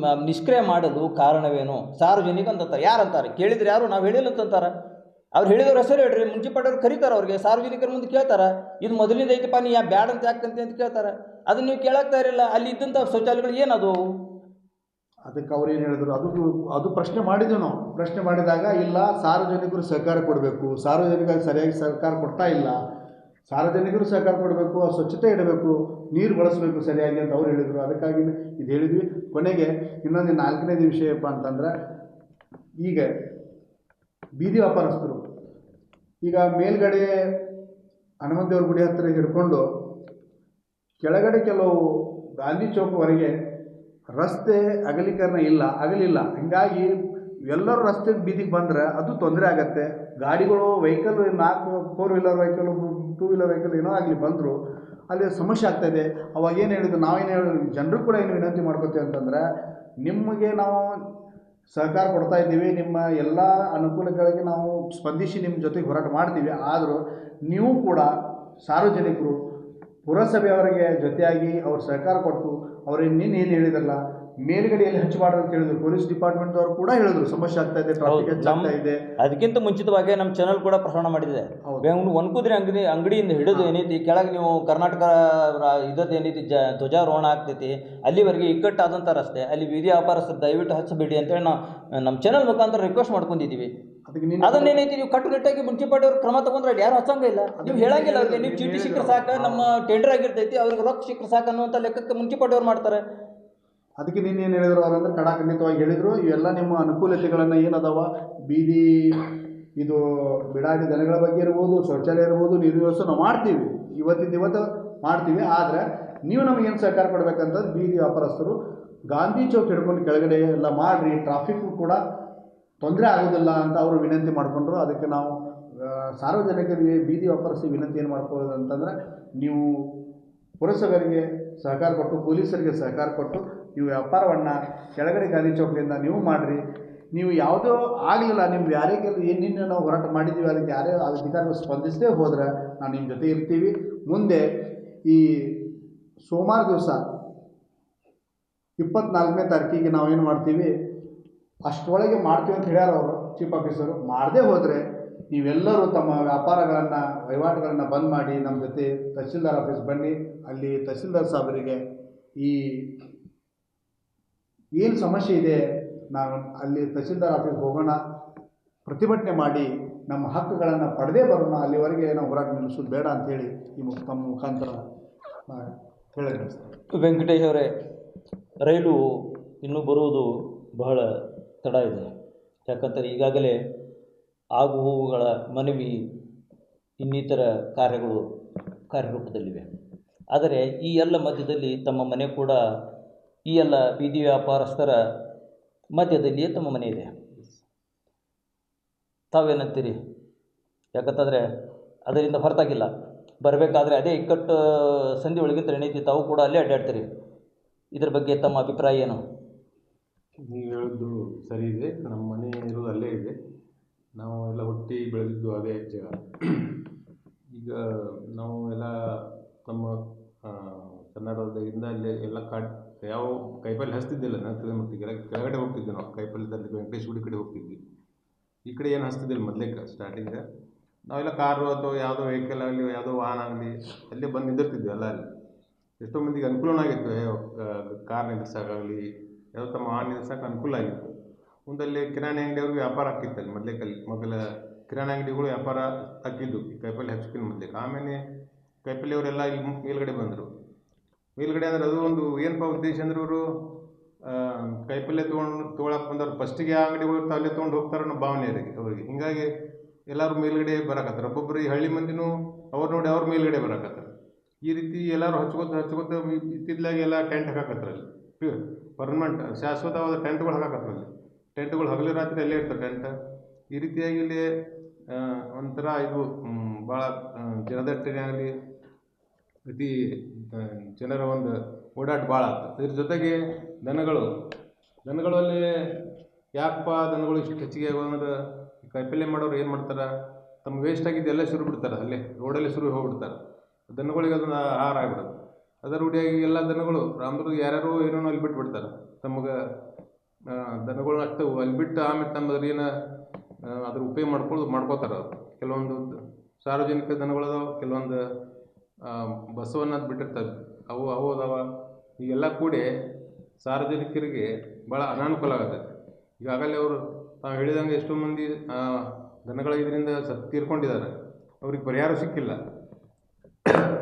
ಮ- ನಿಷ್ಕ್ರಿಯ ಮಾಡೋದು ಕಾರಣವೇನು? ಸಾರ್ವಜನಿಕ ಯಾರು ಅಂತಾರೆ ಕೇಳಿದ್ರೆ ಯಾರು? ನಾವು ಹೇಳಿಲ್ಲ ಅಂತಂತಾರೆ. ಅವ್ರು ಹೇಳಿದವ್ರ ಹೆಸರು ಹೇಳ್ರಿ. ಮುನ್ಸಿಪಾಲ್ಟವ್ರು ಕರೀತಾರೆ ಅವ್ರಿಗೆ. ಸಾರ್ವಜನಿಕರ ಮುಂದೆ ಕೇಳ್ತಾರೆ. ಇದು ಮೊದಲಿಂದ ಐತಪ್ಪ, ನೀ ಯಾ ಬ್ಯಾಡ್ ಅಂತ ಯಾಕಂತೆ ಅಂತ ಕೇಳ್ತಾರೆ. ಅದನ್ನ ನೀವು ಕೇಳಾಕ್ತಾ ಇರಲಿಲ್ಲ. ಅಲ್ಲಿ ಇದ್ದಂಥ ಶೌಚಾಲಯಗಳು ಏನದು? ಅದಕ್ಕೆ ಅವ್ರು ಏನು ಹೇಳಿದ್ರು? ಅದು ಅದು ಪ್ರಶ್ನೆ ಮಾಡಿದ್ವಿ ನಾವು. ಪ್ರಶ್ನೆ ಮಾಡಿದಾಗ, ಇಲ್ಲ, ಸಾರ್ವಜನಿಕರು ಸಹಕಾರ ಕೊಡಬೇಕು. ಸಾರ್ವಜನಿಕರಿಗೆ ಸರಿಯಾಗಿ ಸಹಕಾರ ಕೊಡ್ತಾ ಇಲ್ಲ. ಸಾರ್ವಜನಿಕರು ಸಹಕಾರ ಕೊಡಬೇಕು ಸ್ವಚ್ಛತೆ ಇಡಬೇಕು, ನೀರು ಬಳಸಬೇಕು ಸರಿಯಾಗಿ ಅಂತ ಅವ್ರು ಹೇಳಿದರು. ಅದಕ್ಕಾಗಿ ಇದು ಹೇಳಿದ್ವಿ. ಕೊನೆಗೆ ಇನ್ನೊಂದು ನಾಲ್ಕನೇದು ಏನಪ್ಪ ಅಂತಂದ್ರೆ, ಈಗ ಬೀದಿ ವ್ಯಾಪಾರಸ್ಥರು, ಈಗ ಮೇಲ್ಗಡೆ ಹನುಮಂತೇವ್ರ ಗುಡಿ ಹತ್ತಿರ ಹಿಡ್ಕೊಂಡು ಕೆಳಗಡೆ ಕೆಲವು ಗಾಂಧಿ ಚೌಕವರೆಗೆ ರಸ್ತೆ ಅಗಲೀಕರಣ ಇಲ್ಲ, ಅಗಲಿಲ್ಲ. ಹೀಗಾಗಿ ಎಲ್ಲರೂ ರಸ್ತೆಗೆ ಬೀದಿಗೆ ಬಂದರೆ ಅದು ತೊಂದರೆ ಆಗತ್ತೆ. ಗಾಡಿಗಳು ವೆಹಿಕಲ್ ನಾಲ್ಕು four wheeler vehicle two wheeler vehicle ಏನೋ ಆಗಲಿ ಬಂದರು, ಅಲ್ಲಿ ಸಮಸ್ಯೆ ಆಗ್ತಾಯಿದೆ ಅವಾಗ ಏನು ಹೇಳಿದ್ರು, ನಾವೇನು ಹೇಳಿ ಜನರು ಕೂಡ ಏನು ವಿನಂತಿ ಮಾಡ್ಕೋತೀವಿ ಅಂತಂದ್ರೆ, ನಿಮಗೆ ನಾವು ಸಹಕಾರ ಕೊಡ್ತಾ ಇದ್ದೀವಿ, ನಿಮ್ಮ ಎಲ್ಲ ಅನುಕೂಲಗಳಿಗೆ ನಾವು ಸ್ಪಂದಿಸಿ ನಿಮ್ಮ ಜೊತೆಗೆ ಹೋರಾಟ ಮಾಡ್ತೀವಿ. ಆದರೂ ನೀವು ಕೂಡ ಸಾರ್ವಜನಿಕರು ಪುರಸಭೆಯವರಿಗೆ ಜೊತೆಯಾಗಿ ಅವ್ರ ಸಹಕಾರ ಕೊಟ್ಟು ಅವ್ರಿಗೆ ಇನ್ನೇನು ಏನು ಹೇಳಿದ್ರಲ್ಲ ಮೇಲ್ಗಡೆಯಲ್ಲಿ ಹಚ್ಚಬಾರ್ದು ಅಂತ ಹೇಳಿದ್ರು. ಪೊಲೀಸ್ ಡಿಪಾರ್ಟ್ಮೆಂಟ್ ಅವರು ಕೂಡ ಹೇಳಿದ್ರು ಸಮಸ್ಯೆ ಆಗ್ತಾ ಇದೆ ಟ್ರಾಫಿಕ್ ಹೆಚ್ಚಾಗ್ತಾ ಇದೆ. ಅದಕ್ಕಿಂತ ಮುಂಚಿತವಾಗಿ ನಮ್ಮ ಚಾನಲ್ ಕೂಡ ಪ್ರಸಾರ ಮಾಡಿದೆ. ಬೆಂಗಳೂರು ಒನ್ಕುದ್ರಿ ಅಂಗಡಿ ಅಂಗಡಿಯಿಂದ ಹಿಡಿದು ಏನೈತಿ ಕೆಳಗೆ ನೀವು ಕರ್ನಾಟಕ ಇದ್ದದ್ದು ಇದದ್ದು ಏನೈತಿ ಜ ಧ್ವಜಾರೋಹಣ ಆಗ್ತೈತಿ ಅಲ್ಲಿವರೆಗೆ ಇಕ್ಕಟ್ಟಾದಂಥ ರಸ್ತೆ ಅಲ್ಲಿ ವಿಧಿ ವ್ಯಾಪಾರಸ್ಥರು ದಯವಿಟ್ಟು ಹಚ್ಚಬೇಡಿ ಅಂತೇಳಿ ನಾವು ನಮ್ಮ ಚಾನಲ್ ಮುಖಾಂತರ ರಿಕ್ವೆಸ್ಟ್ ಮಾಡ್ಕೊಂಡಿದ್ದೀವಿ. ಅದನ್ನೇನೈತಿ ನೀವು ಕಟ್ಟುನಿಟ್ಟಾಗಿ ಮುನ್ಸಿಪಾಲ್ಟಿ ಅವ್ರು ಕ್ರಮ ತಗೊಂಡ್ರೆ ಯಾರು ಹಚ್ಚಂಗಿಲ್ಲ ನೀವು ಹೇಳಂಗಿಲ್ಲ ಅವ್ರಿಗೆ ನೀವು ಚೀಟಿ ಸಿಕ್ಕರೆ ಸಾಕ ನಮ್ಮ ಟೆಂಡರ್ ಆಗಿರ್ತೈತಿ ಅವ್ರಿಗೆ ರೊಕ್ಕ ಸಿಕ್ಕರೆ ಸಾಕು ಅನ್ನುವಂಥ ಲೆಕ್ಕಕ್ಕೆ ಮುನ್ಸಿಪಾಲ್ಟಿ ಅವ್ರು ಮಾಡ್ತಾರೆ. ಅದಕ್ಕೆ ನೀನು ಏನು ಹೇಳಿದ್ರು? ಅದಂದ್ರೆ ಕಡಾಖಂಡಿತವಾಗಿ ಹೇಳಿದರು. ಇವೆಲ್ಲ ನಿಮ್ಮ ಅನುಕೂಲತೆಗಳನ್ನು ಏನದಾವ? ಬೀದಿ, ಇದು ಬಿಡಾಡಿ ದನಗಳ ಬಗ್ಗೆ ಇರ್ಬೋದು, ಶೌಚಾಲಯ ಇರ್ಬೋದು, ನೀರು ವ್ಯವಸ್ಥೆ ನಾವು ಮಾಡ್ತೀವಿ. ಇವತ್ತಿಂದ ಇವತ್ತು ಮಾಡ್ತೀವಿ. ಆದರೆ ನೀವು ನಮಗೇನು ಸಹಕಾರ ಕೊಡ್ಬೇಕಂತಂದ್ರೆ ಬೀದಿ ವ್ಯಾಪಾರಸ್ಥರು ಗಾಂಧಿ ಚೌಕ್ ಹಿಡ್ಕೊಂಡು ಕೆಳಗಡೆ ಎಲ್ಲ ಮಾಡಿರಿ. ಟ್ರಾಫಿಕ್ ಕೂಡ ತೊಂದರೆ ಆಗೋದಿಲ್ಲ ಅಂತ ಅವರು ವಿನಂತಿ ಮಾಡಿಕೊಂಡ್ರು. ಅದಕ್ಕೆ ನಾವು ಸಾರ್ವಜನಿಕರಿಗೆ ಬೀದಿ ವ್ಯಾಪಾರಸ್ಥರಿಗೆ ವಿನಂತಿ ಏನು ಮಾಡ್ಕೊಳ್ಳೋದು ಅಂತಂದರೆ ನೀವು ಪುರಸಭೆಗೆ ಸಹಕಾರ ಕೊಟ್ಟು, ಪೊಲೀಸರಿಗೆ ಸಹಕಾರ ಕೊಟ್ಟು ನೀವು ವ್ಯಾಪಾರವನ್ನು ಕೆಳಗಡೆ ಗಾಂಧಿ ಚೌಕದಿಂದ ನೀವು ಮಾಡಿರಿ. ನೀವು ಯಾವುದೋ ಆಗಲಿಲ್ಲ ನಿಮ್ಗೆ ಯಾರಿಗೆ ನಿನ್ನೆ ನಾವು ಹೋರಾಟ ಮಾಡಿದ್ದೀವಿ ಅದಕ್ಕೆ ಯಾರೇ ಅಧಿಕಾರಿಗಳು ಸ್ಪಂದಿಸದೇ ಹೋದರೆ ನಾವು ನಿಮ್ಮ ಜೊತೆ ಇರ್ತೀವಿ. ಮುಂದೆ ಈ ಸೋಮವಾರ ದಿವಸ ಇಪ್ಪತ್ನಾಲ್ಕನೇ ತಾರೀಕಿಗೆ ನಾವೇನು ಮಾಡ್ತೀವಿ? ಅಷ್ಟರೊಳಗೆ ಮಾಡ್ತೀವಿ ಅಂತ ಹೇಳ್ಯಾರ ಅವರು ಚೀಫ್ ಆಫೀಸರು ಮಾಡದೇ ಹೋದರೆ ನೀವೆಲ್ಲರೂ ತಮ್ಮ ವ್ಯಾಪಾರಗಳನ್ನು, ವಹಿವಾಟುಗಳನ್ನು ಬಂದ್ ಮಾಡಿ ನಮ್ಮ ಜೊತೆ ತಹಸೀಲ್ದಾರ್ ಆಫೀಸ್ ಬನ್ನಿ. ಅಲ್ಲಿ ತಹಸೀಲ್ದಾರ್ ಸಾಹೇಬರಿಗೆ ಈ ಏನು ಸಮಸ್ಯೆ ಇದೆ ನಾವು ಅಲ್ಲಿ ತಹಸೀಲ್ದಾರ್ ಆಫೀಸ್ಗೆ ಹೋಗೋಣ, ಪ್ರತಿಭಟನೆ ಮಾಡಿ ನಮ್ಮ ಹಕ್ಕುಗಳನ್ನು ಪಡೆದೇ ಬರೋಣ, ಅಲ್ಲಿವರೆಗೆ ನಾವು ಹೋರಾಟ ನಿಲ್ಲಿಸೋದು ಬೇಡ ಅಂಥೇಳಿ ಈ ತಮ್ಮ ಮುಖಾಂತರ ಹೇಳಕ್ಕೆ ವೆಂಕಟೇಶ್ ಅವರೇ, ರೈಲು ಇನ್ನೂ ಬರುವುದು ಬಹಳ ತಡ ಇದೆ. ಯಾಕಂದರೆ ಈಗಾಗಲೇ ಆಗು ಹೋಗುಗಳ ಮನವಿ ಇನ್ನಿತರ ಕಾರ್ಯಗಳು ಕಾರ್ಯರೂಪದಲ್ಲಿವೆ. ಆದರೆ ಈ ಎಲ್ಲ ಮಧ್ಯದಲ್ಲಿ ತಮ್ಮ ಮನೆ ಕೂಡ ಈ ಎಲ್ಲ ಬೀದಿ ವ್ಯಾಪಾರಸ್ಥರ ಮಧ್ಯದಲ್ಲಿಯೇ ತಮ್ಮ ಮನೆ ಇದೆ. ತಾವೇನಂತೀರಿ? ಯಾಕಂತಂದರೆ ಅದರಿಂದ ಹೊರತಾಗಿಲ್ಲ. ಬರಬೇಕಾದ್ರೆ ಅದೇ ಇಕ್ಕಟ್ಟು ಸಂಧಿ ಒಳಗಿಂತ ಎಣೀತಿ ತಾವು ಕೂಡ ಅಲ್ಲೇ ಅಡ್ಡಾಡ್ತೀರಿ. ಇದ್ರ ಬಗ್ಗೆ ತಮ್ಮ ಅಭಿಪ್ರಾಯ ಏನು? ನೀವು ಹೇಳಿದ್ದು ಸರಿ ಇದೆ. ನಮ್ಮ ಮನೆ ಇರೋದು ಅಲ್ಲೇ ಇದೆ. ನಾವು ಎಲ್ಲ ಹುಟ್ಟಿ ಬೆಳೆದಿದ್ದು ಅದೇ ಜಾಗ. ಈಗ ನಾವು ಎಲ್ಲ ನಮ್ಮ ಆ, ಕನ್ನಡದಿಂದ ಅಲ್ಲಿ ಎಲ್ಲ ಕಾಡ್ ಯಾವ ಕೈಪಲ್ಲೆ ಹಚ್ತಿದ್ದಿಲ್ಲ ನಾನು ತಿಳಿದ ಮಟ್ಟಿಗೆ. ಕೆಳಗೆ ಕೆಳಗಡೆ ಹೋಗ್ತಿದ್ದೆ ನಾವು. ಕೈಪಲ್ಯದಲ್ಲಿ ವೆಂಕಟೇಶ್ ಗುಡಿ ಕಡೆ ಹೋಗ್ತಿದ್ವಿ. ಈ ಕಡೆ ಏನು ಹಚ್ತಿದ್ದಿಲ್ಲ ಮೊದಲೇ ಸ್ಟಾರ್ಟಿಂಗ್ ನಾವೆಲ್ಲ ಕಾರು ಅಥವಾ ಯಾವುದೋ ವೆಹಿಕಲ್ ಆಗಲಿ ಯಾವುದೋ ವಾಹನ ಆಗಲಿ ಅಲ್ಲೇ ಬಂದು ನಿಂದಿರ್ತಿದ್ವಿ ಎಲ್ಲ ಅಲ್ಲಿ. ಎಷ್ಟೋ ಮಂದಿಗೆ ಅನುಕೂಲನೂ ಆಗಿತ್ತು. ಏ, ಕಾರ್ ನಿಲ್ಲಿಸೋಕ್ಕಾಗಲಿ ಯಾವುದೋ ತಮ್ಮ ವಾಹನ ನಿಲ್ಲಿಸೋಕೆ ಅನುಕೂಲ ಆಗಿತ್ತು. ಮುಂದಲ್ಲಿ ಕಿರಾಣಿ ಅಂಗಡಿಯವ್ರಿಗೆ ವ್ಯಾಪಾರ ಆಗ್ತಿತ್ತು ಅಲ್ಲಿ ಮೊದಲೇಕಲ್ಲಿ ಮೊದಲ ಕಿರಾಣಿ ಅಂಗಡಿಗಳು ವ್ಯಾಪಾರ ಹಾಕಿದ್ದು ಕೈಪಲ್ಲಿ ಹಚ್ಕಿನ ಮೊದಲೇ. ಆಮೇಲೆ ಕೈಪಲ್ಲಿಯವರೆಲ್ಲ ಇಲ್ಲಿ ಮೇಲ್ಗಡೆ ಬಂದರು. ಮೇಲ್ಗಡೆ ಅಂದ್ರೆ ಅದು ಒಂದು ಏನಪ್ಪ ಉದ್ದೇಶ ಅಂದ್ರೆ ಇವರು ಕೈಪಲ್ಯ ತೊಗೊಂಡು ತೊಗೊಳಕ್ಕೆ ಬಂದವ್ರು ಫಸ್ಟಿಗೆ ಆ ಅಂಗಡಿ ಹೋಗಿ ಅಲ್ಲೇ ತೊಗೊಂಡು ಹೋಗ್ತಾರ ಅನ್ನೋ ಭಾವನೆ ಇದೆ ಅವ್ರಿಗೆ. ಹೀಗಾಗಿ ಎಲ್ಲರೂ ಮೇಲ್ಗಡೆ ಬರಕತ್ತಾರೆ. ಒಬ್ಬೊಬ್ಬರು ಈ ಹಳ್ಳಿ ಮಂದಿನೂ ಅವ್ರು ನೋಡಿ ಅವ್ರ ಮೇಲ್ಗಡೆ ಬರಕತ್ತಾರೆ. ಈ ರೀತಿ ಎಲ್ಲರೂ ಹಚ್ಕೋತ ಹಚ್ಕೊತ ಇತ್ತಿದ್ಲಾಗ ಎಲ್ಲ ಟೆಂಟ್ ಹಾಕಾಕತ್ತಾರೆ ಅಲ್ಲಿ. ಪರ್ಮನೆಂಟ್ ಶಾಶ್ವತವಾದ ಟೆಂಟ್ಗಳು ಹಾಕಕತ್ತಾರೆ ಅಲ್ಲಿ. ಟೆಂಟ್ಗಳು ಹಗಲು ರಾತ್ರಿ ಅಲ್ಲೇ ಇರ್ತಾರೆ ಟೆಂಟ್ ಈ ರೀತಿಯಾಗಿ ಇಲ್ಲಿ ಒಂಥರ ಇದು ಭಾಳ ಜನದಟ್ಟಣೆ ಆಗಲಿ ಆ, ಜನರ ಒಂದು ಓಡಾಟ ಭಾಳ ಆಗ್ತದೆ. ಇದ್ರ ಜೊತೆಗೆ ದನಗಳು. ದನಗಳಲ್ಲಿ ಯಾಕಪ್ಪ ದನಗಳು ಇಷ್ಟು ಹೆಚ್ಚಿಗೆ ಆಗ್ಯಾವ ಅಂದ್ರೆ ಕಾಯಿಪಲ್ಯ ಮಾಡೋರು ಏನು ಮಾಡ್ತಾರೆ? ತಮ್ಮ ವೇಸ್ಟ್ ಶುರು ಬಿಡ್ತಾರೆ ಅಲ್ಲೇ ರೋಡಲ್ಲೇ ಶುರು ಹೋಗ್ಬಿಡ್ತಾರೆ. ದನಗಳಿಗೆ ಅದನ್ನು ಆಹಾರ ಆಗ್ಬಿಡೋದು. ಅದರ ರೂಢಿಯಾಗಿ ಎಲ್ಲ ದನಗಳು ರಾಮದುರ್ಗ ಯಾರ್ಯಾರು ಏನೋ ಅಲ್ಲಿ ಬಿಟ್ಬಿಡ್ತಾರೆ. ತಮಗೆ ದನಗಳು ಅಷ್ಟು ಅಲ್ಲಿ ಬಿಟ್ಟು ಆಮೇಲೆ ತಮ್ಮ ಏನು ಅದ್ರ ಉಪಯೋಗ ಮಾಡ್ಕೊಳ್ಳೋದು ಮಾಡ್ಕೋತಾರೆ ಕೆಲವೊಂದು ಸಾರ್ವಜನಿಕ ದನಗಳದಾವೆ ಕೆಲವೊಂದು ಆ, ಬಿಟ್ಟಿರ್ತವೆ. ಅವು ಅವು ಅದಾವ. ಈಗೆಲ್ಲ ಕೂಡಿ ಸಾರ್ವಜನಿಕರಿಗೆ ಭಾಳ ಅನಾನುಕೂಲ ಆಗತ್ತೆ. ಈಗಾಗಲೇ ಅವರು ತಾವು ಹೇಳಿದಂಗೆ ಎಷ್ಟೋ ಮಂದಿ ದನಗಳ ಇದರಿಂದ ಸತ್ ತೀರ್ಕೊಂಡಿದ್ದಾರೆ. ಅವ್ರಿಗೆ ಪರಿಹಾರ ಸಿಕ್ಕಿಲ್ಲ.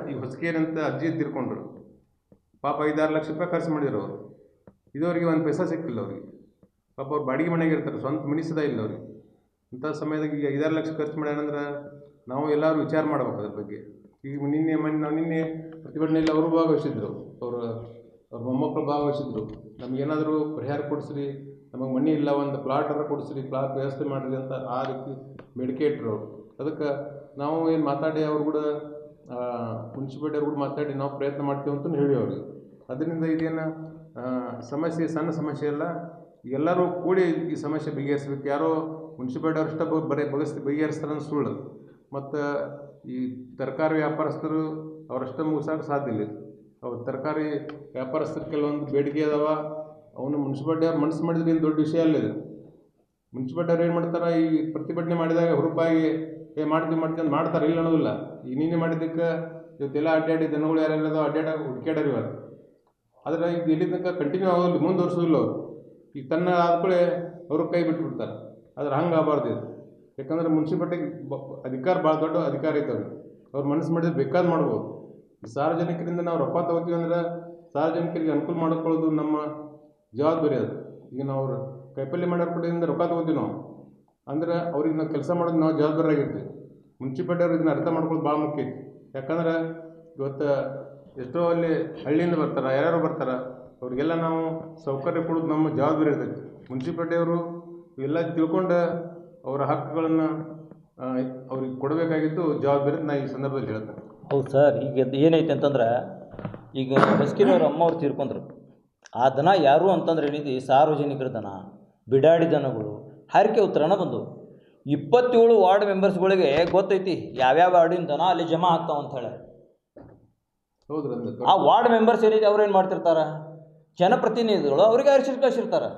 ಈಗ ಹೊಸಕೇನಂತ ಅಜ್ಜಿ ತೀರ್ಕೊಂಡ್ರು. ಪಾಪ ಐದಾರು ಲಕ್ಷ ರೂಪಾಯಿ ಖರ್ಚು ಮಾಡಿದ್ರು ಅವರು. ಇದುವರೆಗೆ ಒಂದು ಪೈಸಾ ಸಿಕ್ಕಿಲ್ಲ ಅವ್ರಿಗೆ. ಪಾಪ ಅವ್ರು ಬಾಡಿಗೆ ಮನೆಗೆ ಇರ್ತಾರೆ ಸ್ವಂತ ಮನಿಸದ ಇಲ್ಲ ಅವ್ರಿಗೆ. ಇಂಥ ಸಮಯದಾಗ ಈಗ ಐದಾರು ಲಕ್ಷ ಖರ್ಚು ಮಾಡ್ಯಾರಂದ್ರೆ ನಾವು ಎಲ್ಲರೂ ವಿಚಾರ ಮಾಡ್ಬೇಕು ಅದ್ರ ಬಗ್ಗೆ. ಈಗ ನಿನ್ನೆ ಮನೆ ನಾವು ನಿನ್ನೆ ಪ್ರತಿಭಟನೆಯಲ್ಲಿ ಅವರು ಭಾಗವಹಿಸಿದ್ರು. ಅವರು, ಅವ್ರ ಮೊಮ್ಮಕ್ಕಳು ಭಾಗವಹಿಸಿದ್ರು. ನಮಗೇನಾದರೂ ಪರಿಹಾರ ಕೊಡಿಸ್ರಿ, ನಮಗೆ ಮನೆ ಇಲ್ಲ, ಒಂದು ಪ್ಲಾಟರ ಕೊಡಿಸ್ರಿ ಪ್ಲಾಟ್ ವ್ಯವಸ್ಥೆ ಮಾಡಿರಿ ಅಂತ ಆ ರೀತಿ ಅವರು. ಅದಕ್ಕೆ ನಾವು ಏನು ಮಾತಾಡಿ ಅವ್ರು ಕೂಡ ಮುನ್ಸಿಪಾಲ್ಟಿ ಅವ್ರು ಕೂಡ ಮಾತಾಡಿ ನಾವು ಪ್ರಯತ್ನ ಮಾಡ್ತೀವಿ ಅಂತಲೂ ಹೇಳಿ ಅವ್ರಿಗೆ. ಅದರಿಂದ ಇದೇನು ಸಮಸ್ಯೆ ಸಣ್ಣ ಸಮಸ್ಯೆ ಅಲ್ಲ, ಎಲ್ಲರೂ ಕೂಡಿ ಈ ಸಮಸ್ಯೆ ಬಗೆಹರಿಸ್ಬೇಕು. ಯಾರೋ ಮುನ್ಸಿಪಾಲ್ಟಿ ಅವರಷ್ಟೇ ಬರೀ ಬಗೆಸ್ ಬಗೆಹರಿಸ್ತಾರೆ ಸುಳ್ಳು. ಮತ್ತು ಈ ತರಕಾರಿ ವ್ಯಾಪಾರಸ್ಥರು ಅವರಷ್ಟೇ ಮುಗಿಸೋಕೆ ಸಾಧ್ಯ ಇಲ್ಲ. ಅವ್ರು ತರಕಾರಿ ವ್ಯಾಪಾರಸ್ಥರು ಕೆಲವೊಂದು ಬೇಡಿಕೆ ಅದಾವ, ಅವನು ಮುನ್ಸಿಪಾಲ್ಟಿ ಅವ್ರು ಮನಸ್ಸು ಮಾಡಿದ್ರೆ ಏನು ದೊಡ್ಡ ವಿಷಯ ಅಲ್ಲ ಇದು. ಮುನ್ಸಿಪಾಲ್ಟಿ ಅವ್ರು ಏನು ಮಾಡ್ತಾರೆ, ಈ ಪ್ರತಿಭಟನೆ ಮಾಡಿದಾಗ ಹುರುಪಾಗಿ, ಏ, ಮಾಡ್ತೀವಿ ಮಾಡ್ತೀವಿ ಅಂತ ಮಾಡ್ತಾರೆ, ಇಲ್ಲ ಅನ್ನೋದಿಲ್ಲ. ಈಗ ನೀನೇ ಮಾಡಿದ್ದಕ್ಕೆ ಇವತ್ತೆಲ್ಲ ಅಡ್ಡಾಡಿ ದನಗಳು ಯಾರ್ಯಾರು ಅಡ್ಡಾಡ ಹುಡುಕ್ಯಾಡ್ಯಾರ ಇವಾಗ. ಆದರೆ ಈಗ ಇಲ್ಲಿ ತನಕ ಕಂಟಿನ್ಯೂ ಆಗೋದಿಲ್ಲ ಮುಂದುವರ್ಸೋದಿಲ್ಲ ಅವರು. ಈಗ ತನ್ನ ಆದ್ಕೂಳೆ ಅವರು ಕೈ ಬಿಟ್ಬಿಡ್ತಾರೆ. ಆದ್ರೆ ಹಂಗೆ ಆಗಬಾರ್ದು ಇದು. ಯಾಕಂದ್ರೆ ಮುನ್ಸಿಪಾಲ್ಟಿಗೆ ಬ, ಅಧಿಕಾರ ಭಾಳ ದೊಡ್ಡ ಅಧಿಕಾರ ಐತೆ ಅವ್ರಿಗೆ ಅವ್ರು ಮನಸ್ಸು ಮಾಡಿದ್ರೆ ಬೇಕಾದ್ ಮಾಡ್ಬೋದು. ಸಾರ್ವಜನಿಕರಿಂದ ನಾವು ರೊಕ್ಕ ತಗೋತೀವಿ ಅಂದ್ರೆ ಸಾರ್ವಜನಿಕರಿಗೆ ಅನುಕೂಲ ಮಾಡ್ಕೊಳ್ಳೋದು ನಮ್ಮ ಜವಾಬ್ದಾರಿ ಅದು. ಈಗ ನಾವು ಕೈಪಲ್ಯ ಮಾಡೋರ ಕಡೆಯಿಂದ ರೊಕ್ಕ ತಗೋತೀವಿ ನಾವು. ಅಂದ್ರೆ ಅವ್ರಿಗೆ ನಾವು ಕೆಲಸ ಮಾಡೋದು ನಾವು ಜವಾಬ್ದಾರಿ ಆಗಿರ್ತೀವಿ ಮುನ್ಸಿಪಾಲ್ಟಿ ಅವ್ರು ಇದನ್ನ ಅರ್ಥ ಮಾಡ್ಕೊಳ್ಳೋದು ಭಾಳ ಮುಖ್ಯ ಐತಿ. ಯಾಕಂದ್ರೆ ಇವತ್ತು ಎಷ್ಟೋ ಅಲ್ಲಿ ಹಳ್ಳಿಯಿಂದ ಬರ್ತಾರೆ, ಯಾರ್ಯಾರು ಬರ್ತಾರೆ, ಅವ್ರಿಗೆಲ್ಲ ನಾವು ಸೌಕರ್ಯ ಕೊಡೋದು ನಮ್ಮ ಜವಾಬ್ದಾರಿ ಇರ್ತೈತಿ. ಮುನ್ಸಿಪಾಲ್ಟಿಯವರು ಎಲ್ಲ ತಿಳ್ಕೊಂಡು ಅವರ ಹಕ್ಕುಗಳನ್ನು ಅವ್ರಿಗೆ ಕೊಡಬೇಕಾಗಿತ್ತು ಜವಾಬ್ದಾರಿ ನಾನು ಈ ಸಂದರ್ಭದಲ್ಲಿ ಹೇಳ್ತೇನೆ ಹೌದು ಸರ್ ಈಗ ಏನೈತೆ ಅಂತಂದ್ರೆ ಈಗ ಹೊಸ್ಕಿನವ್ರ ಅಮ್ಮವ್ರು ತೀರ್ಕೊಂಡ್ರು. ಆ ದನ ಯಾರು ಅಂತಂದ್ರೆ ಏನಿದೆ ಸಾರ್ವಜನಿಕರ ದನ ಬಿಡಾಡಿ ದನಗಳು ಹಾರಿಕೆ ಉತ್ತರನ ಬಂದವು. ಇಪ್ಪತ್ತೇಳು ವಾರ್ಡ್ ಮೆಂಬರ್ಸ್ಗಳಿಗೆ ಗೊತ್ತೈತಿ ಯಾವ್ಯಾವ ವಾರ್ಡಿನ ದನ ಅಲ್ಲಿ ಜಮಾ ಆಗ್ತಾವ ಅಂತ ಹೇಳಿ. ಆ ವಾರ್ಡ್ ಮೆಂಬರ್ಸ್ ಏನಿದೆ ಅವ್ರು ಏನು ಮಾಡ್ತಿರ್ತಾರೆ? ಜನಪ್ರತಿನಿಧಿಗಳು ಅವರಿಗೆ ಅರಿಸಿ ಕಳಿಸಿರ್ತಾರೆ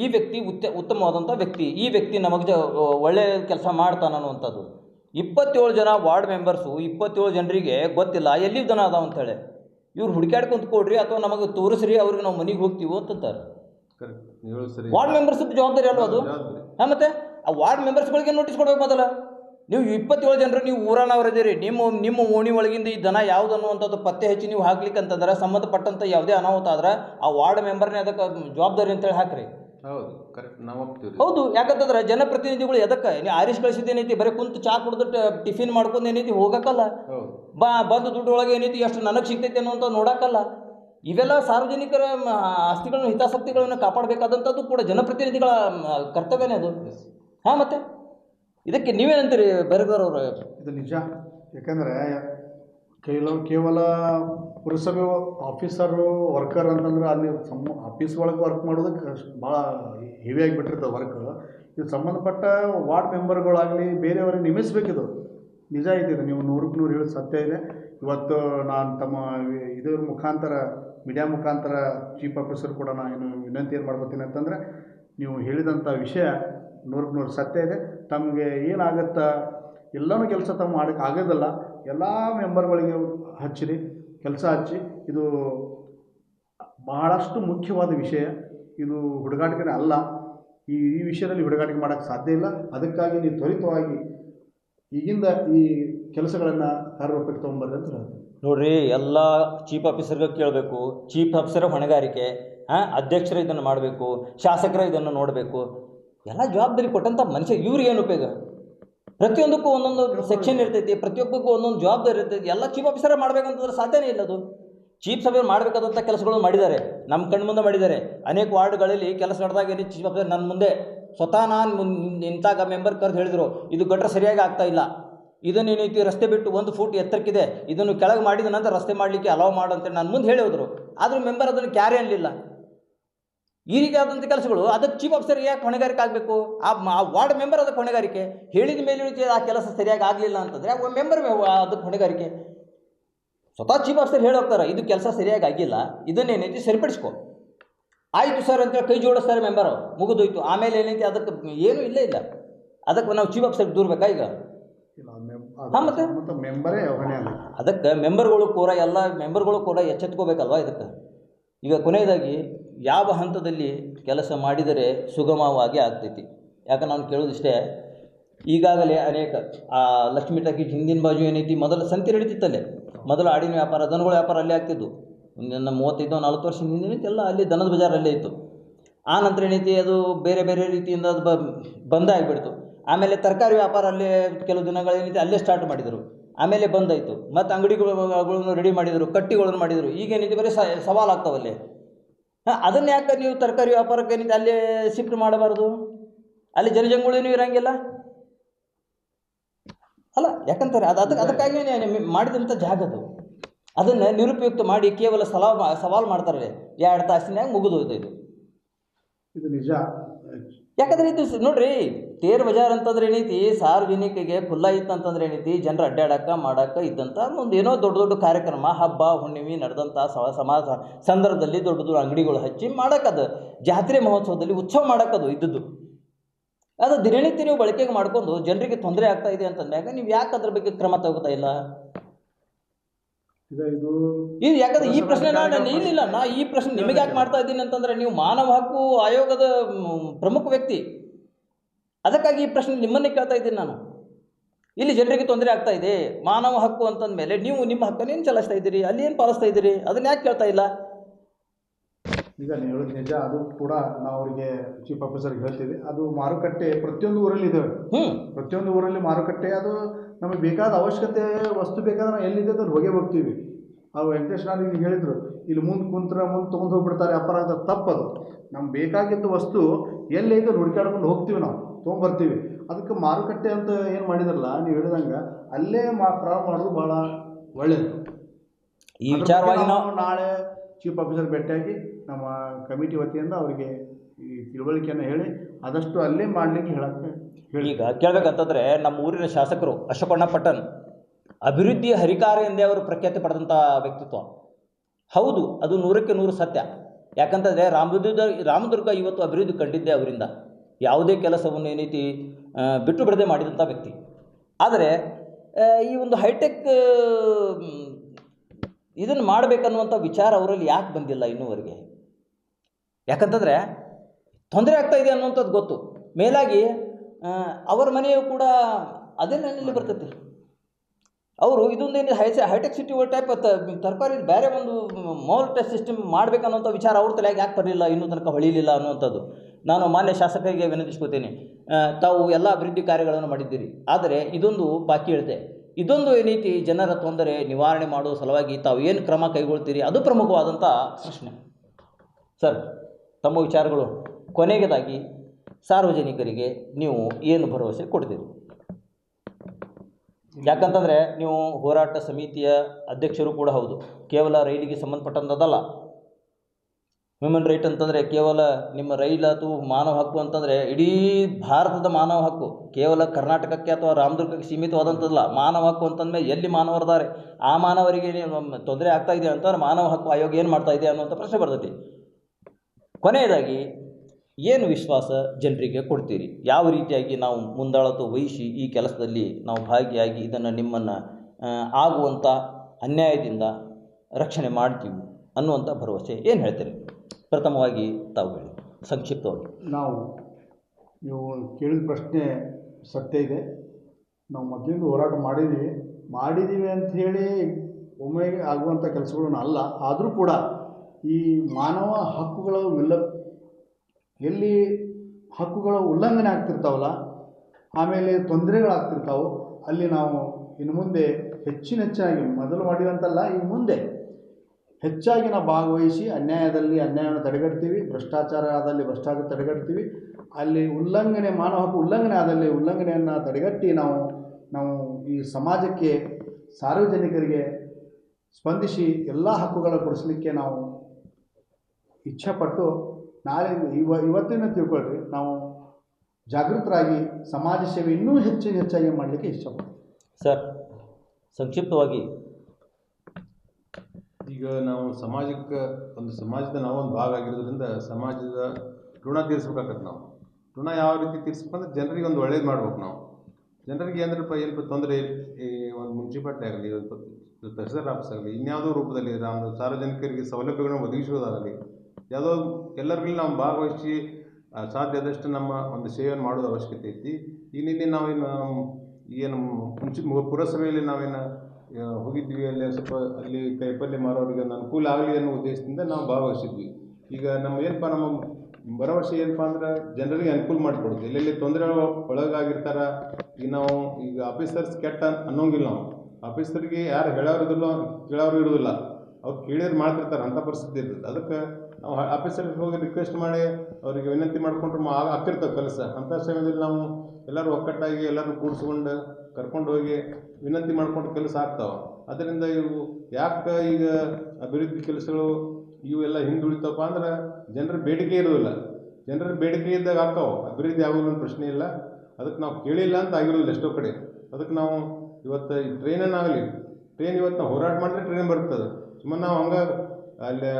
ಈ ವ್ಯಕ್ತಿ ಉತ್ತ ಉತ್ತಮವಾದಂಥ ವ್ಯಕ್ತಿ ಈ ವ್ಯಕ್ತಿ ನಮಗೆ ಜ ಒಳ್ಳೆ ಕೆಲಸ ಮಾಡ್ತಾನೆ ಅನ್ನುವಂಥದ್ದು. ಇಪ್ಪತ್ತೇಳು ಜನ ವಾರ್ಡ್ ಮೆಂಬರ್ಸು ಇಪ್ಪತ್ತೇಳು ಜನರಿಗೆ ಗೊತ್ತಿಲ್ಲ ಎಲ್ಲಿ ಜನ ಅದಾವ ಅಂತೇಳಿ ಇವ್ರು ಹುಡುಕ್ಯಾಡ್ಕೊಂತ ಕೊಡ್ರಿ ಅಥವಾ ನಮಗೆ ತೋರಿಸ್ರಿ ಅವ್ರಿಗೆ ನಾವು ಮನೆಗೆ ಹೋಗ್ತೀವಿ ಅಂತಂತಾರೆ. ವಾರ್ಡ್ ಮೆಂಬರ್ಸ್ ಜವಾಬ್ದಾರಿ ಅಲ್ವಾ ಅದು? ಹಾಂ ಮತ್ತೆ? ಆ ವಾರ್ಡ್ ಮೆಂಬರ್ಸ್ಗಳಿಗೆ ನೋಟಿಸ್ ಕೊಡ್ಬೇಕು ಮೊದಲ. ನೀವು ಇಪ್ಪತ್ತೇಳು ಜನರು ನೀವು ಊರನವ್ರು ಇದೀರಿ ನಿಮ್ಮ ನಿಮ್ಮ ಓಣಿ ಒಳಗಿಂದ ಈ ದನ ಯಾವ್ದು ಅನ್ನುವಂಥದ್ದು ಪತ್ತೆ ಹಚ್ಚಿ ನೀವು ಹಾಕ್ಲಿಕ್ಕೆ ಅಂತಂದ್ರೆ ಸಂಬಂಧಪಟ್ಟಂಥ ಯಾವುದೇ ಅನಾಹುತ ಆದ್ರೆ ಆ ವಾರ್ಡ್ ಮೆಂಬರ್ನೇ ಅದಕ್ಕೆ ಜವಾಬ್ದಾರಿ ಅಂತೇಳಿ ಹಾಕ್ರಿ. ಹೌದು ಕರೆಕ್ಟ್ ನಾವು ಒಪ್ತೀವಿ ಹೌದು ಯಾಕಂತಂದ್ರೆ ಜನಪ್ರತಿನಿಧಿಗಳು ಎದಕ್ಕೆ? ನೀ ಆರಿಸ್ ಕಳಿಸಿದ್ದೇನೈತಿ ಬರೀ ಕುಂತು ಚಾ ಕುಡ್ದು ಟಿಫಿನ್ ಮಾಡ್ಕೊಂಡು ಏನೈತಿ ಹೋಗಕ್ಕಲ್ಲ ಹೌದು. ಬಾ ಬಂದು ದುಡ್ಡು ಒಳಗೆ ಏನೈತಿ ಎಷ್ಟು ನನಗೆ ಸಿಗ್ತೈತೆ ಅಂತ ನೋಡಕ್ಕಲ್ಲ ಇವೆಲ್ಲ ಸಾರ್ವಜನಿಕರ ಆಸ್ತಿಗಳನ್ನ ಆಸ್ತಿಗಳನ್ನು ಹಿತಾಸಕ್ತಿಗಳನ್ನು ಕಾಪಾಡಬೇಕಾದಂಥದ್ದು ಕೂಡ ಜನಪ್ರತಿನಿಧಿಗಳ ಕರ್ತವ್ಯನೇ ಅದು. ಹಾಂ ಮತ್ತೆ? ಇದಕ್ಕೆ ನೀವೇನಂತೀರಿ ಬೆರಗರವ್ರು ಇದು ನಿಜ. ಯಾಕಂದರೆ ಕೇವಲ ಕೇವಲ ಪುರಸಭೆ ಆಫೀಸರು ವರ್ಕರ್ ಅಂತಂದ್ರೆ ಅಲ್ಲಿ ಸಮ್ ಆಫೀಸ್ ಒಳಗೆ ವರ್ಕ್ ಮಾಡೋದಕ್ಕೆ ಭಾಳ ಹೆವಿ ಆಗಿಬಿಟ್ಟಿರ್ತದೆ ವರ್ಕ್ ಇದು ಸಂಬಂಧಪಟ್ಟ ವಾರ್ಡ್ ಮೆಂಬರ್ಗಳಾಗಲಿ ಬೇರೆಯವ್ರಿಗೆ ನೇಮಿಸ್ಬೇಕಿದು ನಿಜ ಇದೆ ಇದು ನೀವು ನೂರಕ್ಕೆ ನೂರು ಹೇಳೋದು ಸತ್ಯ ಇದೆ. ಇವತ್ತು ನಾನು ತಮ್ಮ ಇದ್ರ ಮುಖಾಂತರ ಮೀಡಿಯಾ ಮುಖಾಂತರ ಚೀಫ್ ಆಫೀಸರ್ ಕೂಡ ನಾನು ಏನು ವಿನಂತಿ ಏನು ಮಾಡ್ಕೊತೀನಿ ಅಂತಂದರೆ, ನೀವು ಹೇಳಿದಂಥ ವಿಷಯ ನೂರಕ್ಕೆ ನೂರು ಸತ್ಯ ಇದೆ. ತಮಗೆ ಏನಾಗುತ್ತಾ? ಎಲ್ಲನೂ ಕೆಲಸ ತಮ್ಮ ಮಾಡೋಕ್ಕೆ ಆಗೋದಿಲ್ಲ. ಎಲ್ಲ ಮೆಂಬರ್ಗಳಿಗೆ ಹಚ್ಚಿರಿ, ಕೆಲಸ ಹಚ್ಚಿ. ಇದು ಬಹಳಷ್ಟು ಮುಖ್ಯವಾದ ವಿಷಯ. ಇದು ಹುಡುಗಾಟಿಕೆ ಅಲ್ಲ. ಈ ಈ ವಿಷಯದಲ್ಲಿ ಹುಡುಗಾಟಿಕೆ ಮಾಡೋಕ್ಕೆ ಸಾಧ್ಯ ಇಲ್ಲ. ಅದಕ್ಕಾಗಿ ನೀವು ತ್ವರಿತವಾಗಿ ಈಗಿಂದ ಈ ಕೆಲಸಗಳನ್ನು ಕಾರ್ಯರೂಪಕ್ಕೆ ತೊಗೊಂಬರ್ರಿ ಅಂತ ಹೇಳ್ತೀನಿ. ನೋಡ್ರಿ, ಎಲ್ಲ ಚೀಫ್ ಆಫೀಸರ್ಗೆ ಕೇಳಬೇಕು. ಚೀಫ್ ಆಫೀಸರ್ ಹೊಣೆಗಾರಿಕೆ, ಹಾಂ, ಅಧ್ಯಕ್ಷರು ಇದನ್ನು ಮಾಡಬೇಕು, ಶಾಸಕರು ಇದನ್ನು ನೋಡಬೇಕು. ಎಲ್ಲ ಜವಾಬ್ದಾರಿ ಕೊಟ್ಟಂಥ ಮನುಷ್ಯ ಇವ್ರಿಗೇನು ಉಪಯೋಗ? ಪ್ರತಿಯೊಂದಕ್ಕೂ ಒಂದೊಂದು ಸೆಕ್ಷನ್ ಇರ್ತೈತಿ ಪ್ರತಿಯೊಬ್ಬಕ್ಕೂ ಒಂದೊಂದು ಜವಾಬ್ದಾರಿ ಇರ್ತೈತಿ. ಎಲ್ಲ ಚೀಫ್ ಆಫೀಸರ್ ಮಾಡಬೇಕಂತಂದ್ರೆ ಸಾಧ್ಯನೇ ಇಲ್ಲ ಅದು. ಚೀಫ್ ಸಭೆ ಮಾಡಬೇಕಾದಂಥ ಕೆಲಸಗಳನ್ನು ಮಾಡಿದ್ದಾರೆ. ನಮ್ಮ ಕಣ್ಮುಂದೆ ಮಾಡಿದ್ದಾರೆ. ಅನೇಕ ವಾರ್ಡ್ಗಳಲ್ಲಿ ಕೆಲಸ ನಡೆದಾಗ ಏನು ಚೀಫ್ ಆಫೀಸರ್ ನನ್ನ ಮುಂದೆ ಸ್ವತಃ ನಾನು ಮುಂದೆ ಇಂತಾಗ ಮೆಂಬರ್ ಕರೆದು ಹೇಳಿದರು ಇದು ಗಟ್ರ ಸರಿಯಾಗಿ ಆಗ್ತಾ ಇಲ್ಲ. ಇದನ್ನು ಏನೈತಿ ರಸ್ತೆ ಬಿಟ್ಟು ಒಂದು ಫೂಟ್ ಎತ್ತರಕ್ಕಿದೆ. ಇದನ್ನು ಕೆಳಗೆ ಮಾಡಿದ ನಂತರ ರಸ್ತೆ ಮಾಡಲಿಕ್ಕೆ ಅಲೌ ಮಾಡು ಅಂತೇಳಿ ನಾನು ಮುಂದೆ ಹೇಳಿ ಹೋದರು. ಆದರೂ ಮೆಂಬರ್ ಅದನ್ನು ಕ್ಯಾರಿ ಅನ್ನಲಿಲ್ಲ ಈ ರೀತಿಯಾದಂಥ ಕೆಲಸಗಳು ಅದಕ್ಕೆ ಚೀಫ್ ಆಫೀಸರ್ ಯಾಕೆ ಹೊಣೆಗಾರಿಕೆ ಆಗಬೇಕು? ಆ ವಾರ್ಡ್ ಮೆಂಬರ್ ಅದಕ್ಕೆ ಹೊಣೆಗಾರಿಕೆ. ಹೇಳಿದ ಮೇಲೆ ಆ ಕೆಲಸ ಸರಿಯಾಗಿ ಆಗಲಿಲ್ಲ ಅಂತಂದರೆ ಆ ಮೆಂಬರ್ ಅದಕ್ಕೆ ಹೊಣೆಗಾರಿಕೆ. ಸ್ವತಃ ಚೀಫ್ ಆಫೀಸರ್ ಹೇಳೋಗ್ತಾರೆ ಹೋಗ್ತಾರೆ ಇದು ಕೆಲಸ ಸರಿಯಾಗಿ ಆಗಿಲ್ಲ ಇದನ್ನೇನೈತಿ ಸರಿಪಡಿಸ್ಕೊ. ಆಯಿತು ಸರ್ ಅಂತೇಳಿ ಕೈ ಜೋಡಿಸ್ತಾರೆ ಮೆಂಬರು ಮುಗಿದೋಯ್ತು. ಆಮೇಲೆ ಏನೈತಿ ಅದಕ್ಕೆ ಏನೂ ಇಲ್ಲ ಇಲ್ಲ. ಅದಕ್ಕೆ ನಾವು ಚೀಫ್ ಆಫೀಸರ್ ದೂರಬೇಕಾ ಈಗ? ಹಾ, ಮತ್ತೆ? ಮೆಂಬರೇ ಅದಕ್ಕೆ ಮೆಂಬರ್ಗಳು ಕೂಡ ಎಲ್ಲ ಮೆಂಬರ್ಗಳು ಕೂಡ ಎಚ್ಚೆತ್ಕೋಬೇಕಲ್ವಾ ಇದಕ್ಕೆ? ಈಗ ಕೊನೆಯದಾಗಿ ಯಾವ ಹಂತದಲ್ಲಿ ಕೆಲಸ ಮಾಡಿದರೆ ಸುಗಮವಾಗಿ ಆಗ್ತೈತಿ? ಯಾಕೆ ನಾನು ಕೇಳೋದಿಷ್ಟೇ ಈಗಾಗಲೇ ಅನೇಕ, ಆ ಲಕ್ಷ್ಮೀ ಟಾಕೀಸ್ ಹಿಂದಿನ ಬಾಜು ಏನೈತಿ, ಮೊದಲು ಸಂತೆ ನಡೀತಿತ್ತಲ್ಲೇ? ಮೊದಲು ಆಡಿನ ವ್ಯಾಪಾರ, ದನಗಳ ವ್ಯಾಪಾರ ಅಲ್ಲೇ ಆಗ್ತಿದ್ದು ನನ್ನ ಮೂವತ್ತೈದು, ನಲ್ವತ್ತು ವರ್ಷ ಹಿಂದಿನ ಎಲ್ಲ ಅಲ್ಲಿ ದನದ ಬಜಾರ್ ಅಲ್ಲೇ ಇತ್ತು. ಆ ನಂತರ ಏನೈತಿ, ಅದು ಬೇರೆ ಬೇರೆ ರೀತಿಯಿಂದ ಅದು ಬ, ಬಂದ ಆಗಿಬಿಡ್ತು. ಆಮೇಲೆ ತರಕಾರಿ ವ್ಯಾಪಾರ ಅಲ್ಲೇ ಕೆಲವು ದಿನಗಳು ಏನೈತಿ, ಅಲ್ಲೇ ಸ್ಟಾರ್ಟ್ ಮಾಡಿದರು. ಆಮೇಲೆ ಬಂದಾಯಿತು ಮತ್ತು ಅಂಗಡಿಗಳು ರೆಡಿ ಮಾಡಿದರು, ಕಟ್ಟಿಗಳನ್ನು ಮಾಡಿದರು. ಈಗ ಏನೈತಿ, ಬರೀ ಸ ಸವಾಲು ಆಗ್ತಾವಲ್ಲಿ ಹಾಂ ಅದನ್ನು ಯಾಕೆ ನೀವು ತರಕಾರಿ ವ್ಯಾಪಾರಕ್ಕೆ ಏನಿದೆ ಅಲ್ಲಿ ಶಿಫ್ಟ್ ಮಾಡಬಾರ್ದು? ಅಲ್ಲಿ ಜನಜಂಗುಳಿನೂ ಇರಂಗಿಲ್ಲ? ಅಲ್ಲ ಯಾಕಂತಾರೆ ಅದು ಅದಕ್ಕೆ ಅದಕ್ಕಾಗಿ ಮಾಡಿದಂಥ ಜಾಗ ಅದು ಅದನ್ನು ನಿರುಪಯುಕ್ತ ಮಾಡಿ ಕೇವಲ ಸಲಾ ಸವಾಲು ಮಾಡ್ತಾರೆ. ಎರಡು ತಾಸಿನಾಗ ಮುಗಿದು ಇದು ಇದು ನಿಜ. ಯಾಕಂದ್ರೆ ಇದು ನೋಡ್ರಿ ತೇರ್ ಬಜಾರ್ ಅಂತಂದ್ರೆ ಏನೈತಿ? ಸಾರ್ವಜನಿಕರಿಗೆ ಖುಲ್ಲಾ ಇತ್ತು ಅಂತಂದ್ರೆ ಏನೈತಿ? ಜನರು ಅಡ್ಡಾಡಕ್ಕೆ ಮಾಡಕ್ಕೆ ಇದ್ದಂಥ ಒಂದು ಏನೋ ದೊಡ್ಡ ದೊಡ್ಡ ಕಾರ್ಯಕ್ರಮ ಹಬ್ಬ ಹುಣ್ಣಿಮೆ ನಡೆದಂಥ ಸಮಾಜ ಸಂದರ್ಭದಲ್ಲಿ ದೊಡ್ಡ ದೊಡ್ಡ ಅಂಗಡಿಗಳು ಹಚ್ಚಿ ಮಾಡೋಕ್ಕದು ಜಾತ್ರೆ ಮಹೋತ್ಸವದಲ್ಲಿ ಉತ್ಸವ ಮಾಡಕ್ಕದು ಇದ್ದದ್ದು. ಅದು ದಿನನಿತ್ಯ ನೀವು ಬಳಕೆಗೆ ಮಾಡ್ಕೊಂಡು ಜನರಿಗೆ ತೊಂದರೆ ಆಗ್ತಾ ಇದೆ ಅಂತಂದಾಗ ನೀವು ಯಾಕೆ ಅದ್ರ ಬಗ್ಗೆ ಕ್ರಮ ತಗೋತಾ ಇಲ್ಲ? ಇದು ಯಾಕಂದ್ರೆ ಈ ಪ್ರಶ್ನೆ ನಾನು ಇಲ್ಲ ನಾ ಈ ಪ್ರಶ್ನೆ ನಿಮಗೆ ಯಾಕೆ ಮಾಡ್ತಾ ಇದ್ದೀನಿ ಅಂತಂದ್ರೆ ನೀವು ಮಾನವ ಹಕ್ಕು ಆಯೋಗದ ಪ್ರಮುಖ ವ್ಯಕ್ತಿ. ಅದಕ್ಕಾಗಿ ಈ ಪ್ರಶ್ನೆ ನಿಮ್ಮನ್ನೇ ಕೇಳ್ತಾ ಇದ್ದೀನಿ ನಾನು. ಇಲ್ಲಿ ಜನರಿಗೆ ತೊಂದರೆ ಆಗ್ತಾ ಇದೆ. ಮಾನವ ಹಕ್ಕು ಅಂತಂದಮೇಲೆ ನೀವು ನಿಮ್ಮ ಹಕ್ಕನ್ನೇನು ಚಲಾಯಿಸ್ತಾ ಇದ್ದೀರಿ? ಅಲ್ಲಿ ಏನು ಪಾಲಿಸ್ತಾ ಇದ್ದೀರಿ? ಅದನ್ನ ಯಾಕೆ ಕೇಳ್ತಾ ಇಲ್ಲ? ಈಗ ನೀವು ಹೇಳೋದು ನಿಜ ಅದು ಕೂಡ ನಾವು ಅವರಿಗೆ ಚೀಫ್ ಆಫೀಸರ್ಗೆ ಹೇಳ್ತೀವಿ. ಅದು ಮಾರುಕಟ್ಟೆ ಪ್ರತಿಯೊಂದು ಊರಲ್ಲಿ ಇದೆ. ಹ್ಞೂ ಪ್ರತಿಯೊಂದು ಊರಲ್ಲಿ ಮಾರುಕಟ್ಟೆ ಅದು ನಮಗೆ ಬೇಕಾದ ಅವಶ್ಯಕತೆ ವಸ್ತು ಬೇಕಾದ್ರೆ ನಾವು ಎಲ್ಲಿದೆ ಅಲ್ಲಿ ಹೋಗೇ ಹೋಗ್ತೀವಿ. ಆ ವೆಂಕಟೇಶ್ ನಾನು ಈಗ ಹೇಳಿದರು ಇಲ್ಲಿ ಮುಂದೆ ಕುಂತ್ರ ಮುಂದೆ ತೊಗೊಂಡು ಹೋಗ್ಬಿಡ್ತಾರೆ ಅಪರಾಧ ತಪ್ಪದು. ನಮ್ಗೆ ಬೇಕಾಗಿದ್ದ ವಸ್ತು ಎಲ್ಲಿದೆ ಹುಡುಕಾಡ್ಕೊಂಡು ಹೋಗ್ತೀವಿ ನಾವು. ತೊಗೊಂಬರ್ತೀವಿ. ಅದಕ್ಕೆ ಮಾರುಕಟ್ಟೆ ಅಂತ ಏನು ಮಾಡಿದ್ರಲ್ಲ ನೀವು ಹೇಳಿದಂಗೆ ಅಲ್ಲೇ ಮಾ ಪ್ರಾರಂಭ ಮಾಡೋದು ಭಾಳ ಒಳ್ಳೆಯದು ಈ ವಿಚಾರವಾಗಿ ನಾವು ನಾಳೆ ಚೀಫ್ ಆಫೀಸರ್ ಭೇಟಿಯಾಗಿ ನಮ್ಮ ಕಮಿಟಿ ವತಿಯಿಂದ ಅವರಿಗೆ ಈ ತಿಳುವಳಿಕೆಯನ್ನು ಹೇಳಿ ಆದಷ್ಟು ಅಲ್ಲೇ ಮಾಡಲಿಕ್ಕೆ ಹೇಳಕ್ಕೆ ಹೇಳಿ. ಈಗ ಕೇಳಬೇಕಂತಂದರೆ ನಮ್ಮ ಊರಿನ ಶಾಸಕರು ಅಶೋಕಣ್ಣ ಪಟ್ಟಣ್ ಅಭಿವೃದ್ಧಿಯ ಹರಿಕಾರ ಎಂದೇ ಅವರು ಪ್ರಖ್ಯಾತಿ ಪಡೆದಂಥ ವ್ಯಕ್ತಿತ್ವ. ಹೌದು ಅದು ನೂರಕ್ಕೆ ನೂರು ಸತ್ಯ. ಯಾಕಂತಂದರೆ ರಾಮದುರ್ಗ ರಾಮದುರ್ಗ ಇವತ್ತು ಅಭಿವೃದ್ಧಿ ಕಂಡಿದ್ದೆ ಅವರಿಂದ. ಯಾವುದೇ ಕೆಲಸವನ್ನು ಏನೈತಿ ಬಿಟ್ಟು ಬಿಡದೆ ಮಾಡಿದಂಥ ವ್ಯಕ್ತಿ. ಆದರೆ ಈ ಒಂದು ಹೈಟೆಕ್ ಇದನ್ನು ಮಾಡಬೇಕನ್ನುವಂಥ ವಿಚಾರ ಅವರಲ್ಲಿ ಯಾಕೆ ಬಂದಿಲ್ಲ ಇನ್ನೂವರೆಗೆ? ಯಾಕಂತಂದರೆ, ತೊಂದರೆ ಆಗ್ತಾ ಇದೆ ಅನ್ನುವಂಥದ್ದು ಗೊತ್ತು. ಮೇಲಾಗಿ ಅವರ ಮನೆಯು ಕೂಡ ಅದೇ ನೆಲೆಯಲ್ಲಿ ಬರ್ತೈತಿ ಅವರು ಇದೊಂದೇನು hi, hi tech city type ತರಕಾರಿ ಬೇರೆ ಒಂದು ಮೌಲ್ ಟೆಸ್ಟ್ ಸಿಸ್ಟಮ್ ಮಾಡಬೇಕನ್ನುವಂಥ ವಿಚಾರ ಅವ್ರ ತಲೆಯಾಗ ಯಾಕೆ ಬರಲಿಲ್ಲ, ಇನ್ನೂ ತನಕ ಹೊಳಿಲಿಲ್ಲ ಅನ್ನುವಂಥದ್ದು. ನಾನು ಮಾನ್ಯ ಶಾಸಕರಿಗೆ ವಿನಂತಿಸ್ಕೋತೀನಿ. ತಾವು ಎಲ್ಲ ಅಭಿವೃದ್ಧಿ ಕಾರ್ಯಗಳನ್ನು ಮಾಡಿದ್ದೀರಿ. ಆದರೆ ಇದೊಂದು ಬಾಕಿ ಹೇಳಿದೆ ಇದೊಂದು ಏನೈತಿ ಜನರ ತೊಂದರೆ ನಿವಾರಣೆ ಮಾಡುವ ಸಲುವಾಗಿ ತಾವು ಏನು ಕ್ರಮ ಕೈಗೊಳ್ತೀರಿ ಅದು ಪ್ರಮುಖವಾದಂಥ ಪ್ರಶ್ನೆ. ಸರ್, ತಮ್ಮ ವಿಚಾರಗಳು ಕೊನೆಗೆದಾಗಿ ಸಾರ್ವಜನಿಕರಿಗೆ ನೀವು ಏನು ಭರವಸೆ ಕೊಡ್ತೀರಿ? ಯಾಕಂತಂದರೆ ನೀವು ಹೋರಾಟ ಸಮಿತಿಯ ಅಧ್ಯಕ್ಷರು ಕೂಡ ಹೌದು. ಕೇವಲ ರೈಲಿಗೆ ಸಂಬಂಧಪಟ್ಟಂಥದ್ದಲ್ಲ ಹ್ಯೂಮನ್ ರೈಟ್ ಅಂತಂದರೆ ಕೇವಲ ನಿಮ್ಮ ರೈಲು ಅಥವಾ ಮಾನವ ಹಕ್ಕು ಅಂತಂದರೆ ಇಡೀ ಭಾರತದ ಮಾನವ ಹಕ್ಕು. ಕೇವಲ ಕರ್ನಾಟಕಕ್ಕೆ ಅಥವಾ ರಾಮದುರ್ಗಕ್ಕೆ ಸೀಮಿತವಾದಂಥದ್ದಲ್ಲ, ಮಾನವ ಹಕ್ಕು ಅಂತಂದಮೇಲೆ ಎಲ್ಲಿ ಮಾನವರಿದ್ದಾರೆ ಆ ಮಾನವರಿಗೆ ತೊಂದರೆ ಆಗ್ತಾ ಇದೆ ಅಂತಂದ್ರೆ ಮಾನವ ಹಕ್ಕು ಆಯೋಗ ಏನು ಮಾಡ್ತಾ ಇದೆ ಅನ್ನುವಂಥ ಪ್ರಶ್ನೆ ಬರ್ತೈತಿ. ಕೊನೆಯದಾಗಿ, ಏನು ವಿಶ್ವಾಸ ಜನರಿಗೆ ಕೊಡ್ತೀರಿ? ಯಾವ ರೀತಿಯಾಗಿ ನಾವು ಮುಂದಾಳತ್ವ ವಹಿಸಿ ಈ ಕೆಲಸದಲ್ಲಿ ನಾವು ಭಾಗಿಯಾಗಿ ಇದನ್ನು ನಿಮ್ಮನ್ನು ಆಗುವಂಥ ಅನ್ಯಾಯದಿಂದ ರಕ್ಷಣೆ ಮಾಡ್ತೀವಿ ಅನ್ನುವಂಥ ಭರವಸೆ ಏನು ಹೇಳ್ತೀರಿ? ಪ್ರಥಮವಾಗಿ ತಾವು ಹೇಳಿ, ಸಂಕ್ಷಿಪ್ತವಾಗಿ. ನಾವು ನೀವು ಕೇಳಿದ ಪ್ರಶ್ನೆ ಸತ್ಯ ಇದೆ. ನಾವು ಮೊದಲಿಂದ ಹೋರಾಟ ಮಾಡಿದ್ದೀವಿ ಮಾಡಿದ್ದೀವಿ ಅಂತ ಹೇಳಿ ಒಮ್ಮೆಗೆ ಆಗುವಂಥ ಕೆಲಸಗಳನ್ನು ಅಲ್ಲ, ಆದರೂ ಕೂಡ ಈ ಮಾನವ ಹಕ್ಕುಗಳ ವಿಲ್ಲ ಎಲ್ಲಿ ಹಕ್ಕುಗಳ ಉಲ್ಲಂಘನೆ ಆಗ್ತಿರ್ತಾವಲ್ಲ, ಆಮೇಲೆ ತೊಂದರೆಗಳಾಗ್ತಿರ್ತಾವೆ, ಅಲ್ಲಿ ನಾವು ಇನ್ನು ಮುಂದೆ ಹೆಚ್ಚಿನ ಹೆಚ್ಚಾಗಿ ಮೊದಲು ಮಾಡಿದಂತಲ್ಲ, ಇನ್ನು ಮುಂದೆ ಹೆಚ್ಚಾಗಿ ನಾವು ಭಾಗವಹಿಸಿ ಅನ್ಯಾಯದಲ್ಲಿ ಅನ್ಯಾಯವನ್ನು ತಡೆಗಟ್ತೀವಿ, ಭ್ರಷ್ಟಾಚಾರ ಆದಲ್ಲಿ ಭ್ರಷ್ಟಾಚಾರ ತಡೆಗಟ್ತೀವಿ. ಅಲ್ಲಿ ಉಲ್ಲಂಘನೆ, ಮಾನವ ಹಕ್ಕು ಉಲ್ಲಂಘನೆ ಆದಲ್ಲಿ ಉಲ್ಲಂಘನೆಯನ್ನು ತಡೆಗಟ್ಟಿ ನಾವು ನಾವು ಈ ಸಮಾಜಕ್ಕೆ, ಸಾರ್ವಜನಿಕರಿಗೆ ಸ್ಪಂದಿಸಿ ಎಲ್ಲ ಹಕ್ಕುಗಳ ಕೊಡಿಸಲಿಕ್ಕೆ ನಾವು ಇಚ್ಛೆಪಟ್ಟು ನಾಳೆ ಇವ ಇವತ್ತಿನ ತಿಳ್ಕೊಳ್ರಿ, ನಾವು ಜಾಗೃತರಾಗಿ ಸಮಾಜ ಸೇವೆ ಇನ್ನೂ ಹೆಚ್ಚು ಹೆಚ್ಚಾಗಿ ಮಾಡಲಿಕ್ಕೆ ಇಷ್ಟಪಡ್ತೀವಿ. ಸರ್, ಸಂಕ್ಷಿಪ್ತವಾಗಿ ಈಗ ನಾವು ಸಮಾಜಕ್ಕೆ, ಒಂದು ಸಮಾಜದ ನಾವು ಒಂದು ಭಾಗ ಆಗಿರೋದ್ರಿಂದ ಸಮಾಜದ ಋಣ ತೀರಿಸ್ಬೇಕಾಗತ್ತೆ ನಾವು. ಋಣ ಯಾವ ರೀತಿ ತೀರಿಸ್ಬೇಕಂದ್ರೆ ಜನರಿಗೆ ಒಂದು ಒಳ್ಳೇದು ಮಾಡ್ಬೇಕು ನಾವು. ಜನರಿಗೆ ಏನಪ್ಪ ಏನಪ್ಪ ತೊಂದರೆ ಈ ಒಂದು ಮುನ್ಸಿಪಾಲ್ಟಿ ಆಗಲಿ ತಹಸೀಲ್ದಾರ್ ಆಫೀಸ್ ಆಗಲಿ, ಇನ್ಯಾವುದೋ ರೂಪದಲ್ಲಿ ನಾವು ಸಾರ್ವಜನಿಕರಿಗೆ ಸೌಲಭ್ಯಗಳನ್ನು ಒದಗಿಸುವುದಾಗಲಿ, ಯಾವುದೋ ಎಲ್ಲರಿಗೂ ನಾವು ಭಾಗವಹಿಸಿ ಸಾಧ್ಯ ಆದಷ್ಟು ನಮ್ಮ ಒಂದು ಸೇವೆಯನ್ನು ಮಾಡೋದು ಅವಶ್ಯಕತೆ ಐತಿ. ಈ ನಿನ್ನೆ ನಾವೇನು ಏನು ಮುನ್ಸಿ, ಪುರಸಭೆಯಲ್ಲಿ ನಾವೇನು ಹೋಗಿದ್ವಿ ಅಲ್ಲಿ ಸ್ವಲ್ಪ ಅಲ್ಲಿ ಕೈಪಲ್ಯ ಮಾರೋರಿಗೆ ಒಂದು ಅನುಕೂಲ ಆಗಲಿ ಅನ್ನೋ ಉದ್ದೇಶದಿಂದ ನಾವು ಭಾಗವಹಿಸಿದ್ವಿ. ಈಗ ನಮ್ಮ ಏನಪ್ಪ, ನಮ್ಮ ಭರವಸೆ ಏನಪ್ಪ ಅಂದ್ರೆ ಜನರಿಗೆ ಅನುಕೂಲ ಮಾಡಿಕೊಡೋದು ಎಲ್ಲೆಲ್ಲಿ ತೊಂದರೆ ಒಳಗಾಗಿರ್ತಾರೆ ಈಗ ನಾವು ಈಗ ಆಫೀಸರ್ಸ್ ಕೆಟ್ಟ ಅನ್ನೋಂಗಿಲ್ಲ ನಾವು. ಆಫೀಸರ್ಗೆ ಯಾರು ಹೇಳೋರು ಇದಿಲ್ಲ ಕೇಳೋರು ಇರೋದಿಲ್ಲ. ಅವ್ರು ಕೇಳಿದ್ರೆ ಮಾಡ್ತಿರ್ತಾರೆ, ಅಂಥ ಪರಿಸ್ಥಿತಿ ಇರ್ತದೆ. ಅದಕ್ಕೆ ನಾವು ಆಫೀಸರ್ಗೆ ಹೋಗಿ ರಿಕ್ವೆಸ್ಟ್ ಮಾಡಿ ಅವರಿಗೆ ವಿನಂತಿ ಮಾಡಿಕೊಂಡ್ರೆ ಮಾ, ಆಗ್ತಿರ್ತವೆ ಕೆಲಸ. ಅಂಥ ಸಮಯದಲ್ಲಿ ನಾವು ಎಲ್ಲರೂ ಒಕ್ಕಟ್ಟಾಗಿ ಎಲ್ಲರೂ ಕೂಡಿಸ್ಕೊಂಡು ಕರ್ಕೊಂಡು ಹೋಗಿ ವಿನಂತಿ ಮಾಡ್ಕೊಂಡು ಕೆಲಸ ಆಗ್ತಾವೆ. ಅದರಿಂದ ಇವು ಯಾಕೆ ಈಗ ಅಭಿವೃದ್ಧಿ ಕೆಲಸಗಳು ಇವೆಲ್ಲ ಹಿಂದುಳಿತಪ್ಪ ಅಂದ್ರೆ ಜನರ ಬೇಡಿಕೆ ಇರೋದಿಲ್ಲ. ಜನರ ಬೇಡಿಕೆ ಇದ್ದಾಗ ಆಗ್ತಾವೆ. ಅಭಿವೃದ್ಧಿ ಆಗೋದು ಪ್ರಶ್ನೆ ಇಲ್ಲ. ಅದಕ್ಕೆ ನಾವು ಕೇಳಿಲ್ಲ ಅಂತ ಆಗಿರೋದಿಲ್ಲ ಎಷ್ಟೋ ಕಡೆ. ಅದಕ್ಕೆ ನಾವು ಇವತ್ತು ಈ ಟ್ರೈನನ್ನಾಗಲಿ ಟ್ರೈನ್ ಇವತ್ತು ನಾವು ಹೋರಾಟ ಮಾಡಿದ್ರೆ ಟ್ರೈನ್ ಬರ್ತದೆ. ಸುಮ್ಮನೆ ನಾವು ಹಂಗೆ ಅಲ್ಲಿ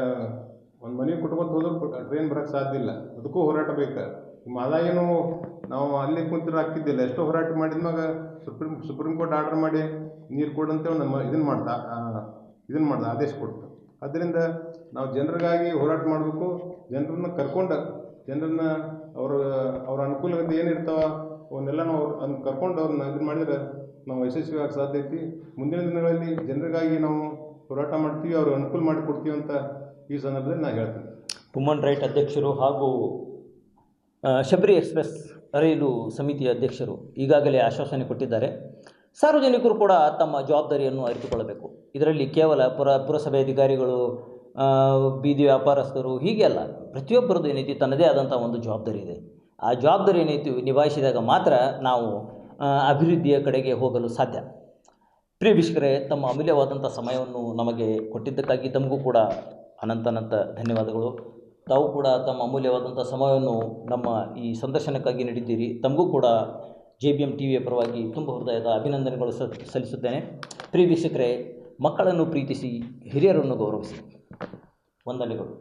ಒಂದು ಮನೆ ಕುಟುಂಬ ಹೋದ್ರೆ ಟ್ರೈನ್ ಬರೋಕ್ಕೆ ಸಾಧ್ಯ ಇಲ್ಲ. ಅದಕ್ಕೂ ಹೋರಾಟ ಬೇಕು. ಆದಾಯನೂ ನಾವು ಅಲ್ಲಿ ಕುಂತಿರೋ ಹಾಕಿದ್ದಿಲ್ಲ. ಎಷ್ಟೋ ಹೋರಾಟ ಮಾಡಿದ್ಮ್ಯಾಗ ಸುಪ್ರೀಂ ಸುಪ್ರೀಂ ಕೋರ್ಟ್ ಆರ್ಡರ್ ಮಾಡಿ ನೀರು ಕೊಡಂತೇಳಿ ನಮ್ಮ ಇದನ್ನು ಮಾಡ್ತಾ ಇದನ್ನು ಮಾಡ್ದ, ಆದೇಶ ಕೊಡ್ತು. ಆದ್ದರಿಂದ ನಾವು ಜನರಿಗಾಗಿ ಹೋರಾಟ ಮಾಡಬೇಕು. ಜನರನ್ನ ಕರ್ಕೊಂಡು, ಜನರನ್ನ ಅವ್ರ ಅವ್ರ ಅನುಕೂಲತೆ ಏನಿರ್ತಾವ ಅವನ್ನೆಲ್ಲ ನಾವು ಅದನ್ನ ಕರ್ಕೊಂಡು ಅವ್ರನ್ನ ಇದನ್ನು ಮಾಡಿದ್ರೆ ನಾವು ಯಶಸ್ವಿಯಾಗಿ ಸಾಧ್ಯ ಐತಿ. ಮುಂದಿನ ದಿನಗಳಲ್ಲಿ ಜನರಿಗಾಗಿ ನಾವು ಹೋರಾಟ ಮಾಡ್ತೀವಿ, ಅವ್ರಿಗೆ ಅನುಕೂಲ ಮಾಡಿ ಕೊಡ್ತೀವಿ ಅಂತ ಈ ಸಂದರ್ಭದಲ್ಲಿ ನಾನು ಹೇಳ್ತೀನಿ. ಹ್ಯೂಮನ್ ರೈಟ್ ಅಧ್ಯಕ್ಷರು ಹಾಗೂ ಶಬರಿ ಎಕ್ಸ್ಪ್ರೆಸ್ ರೈಲು ಸಮಿತಿಯ ಅಧ್ಯಕ್ಷರು ಈಗಾಗಲೇ ಆಶ್ವಾಸನೆ ಕೊಟ್ಟಿದ್ದಾರೆ. ಸಾರ್ವಜನಿಕರು ಕೂಡ ತಮ್ಮ ಜವಾಬ್ದಾರಿಯನ್ನು ಅರಿತುಕೊಳ್ಳಬೇಕು. ಇದರಲ್ಲಿ ಕೇವಲ ಪುರ, ಪುರಸಭೆ ಅಧಿಕಾರಿಗಳು ಬೀದಿ ವ್ಯಾಪಾರಸ್ಥರು ಹೀಗೆ ಅಲ್ಲ, ಪ್ರತಿಯೊಬ್ಬರದ್ದು ಏನೈತಿ ತನ್ನದೇ ಆದಂಥ ಒಂದು ಜವಾಬ್ದಾರಿ ಇದೆ. ಆ ಜವಾಬ್ದಾರಿ ಏನೈತಿ ನಿಭಾಯಿಸಿದಾಗ ಮಾತ್ರ ನಾವು ಅಭಿವೃದ್ಧಿಯ ಕಡೆಗೆ ಹೋಗಲು ಸಾಧ್ಯ. ಪ್ರಿಯ ವೀಕ್ಷಕರೇ, ತಮ್ಮ ಅಮೂಲ್ಯವಾದಂಥ ಸಮಯವನ್ನು ನಮಗೆ ಕೊಟ್ಟಿದ್ದಕ್ಕಾಗಿ ತಮಗೂ ಕೂಡ ಅನಂತ ಅನಂತ ಧನ್ಯವಾದಗಳು. ತಾವು ಕೂಡ ತಮ್ಮ ಅಮೂಲ್ಯವಾದಂಥ ಸಮಯವನ್ನು ನಮ್ಮ ಈ ಸಂದರ್ಶನಕ್ಕಾಗಿ ನೀಡಿದ್ದೀರಿ. ತಮಗೂ ಕೂಡ ಜೆ ಬಿ ಎಂ ಟಿ ವಿಯ ಪರವಾಗಿ ತುಂಬ ಹೃದಯದ ಅಭಿನಂದನೆಗಳು ಸಲ್ಲಿಸುತ್ತೇನೆ. ಪ್ರಿಯ ವೀಕ್ಷಕರೇ, ಮಕ್ಕಳನ್ನು ಪ್ರೀತಿಸಿ, ಹಿರಿಯರನ್ನು ಗೌರವಿಸಿ. ವಂದನೆಗಳು.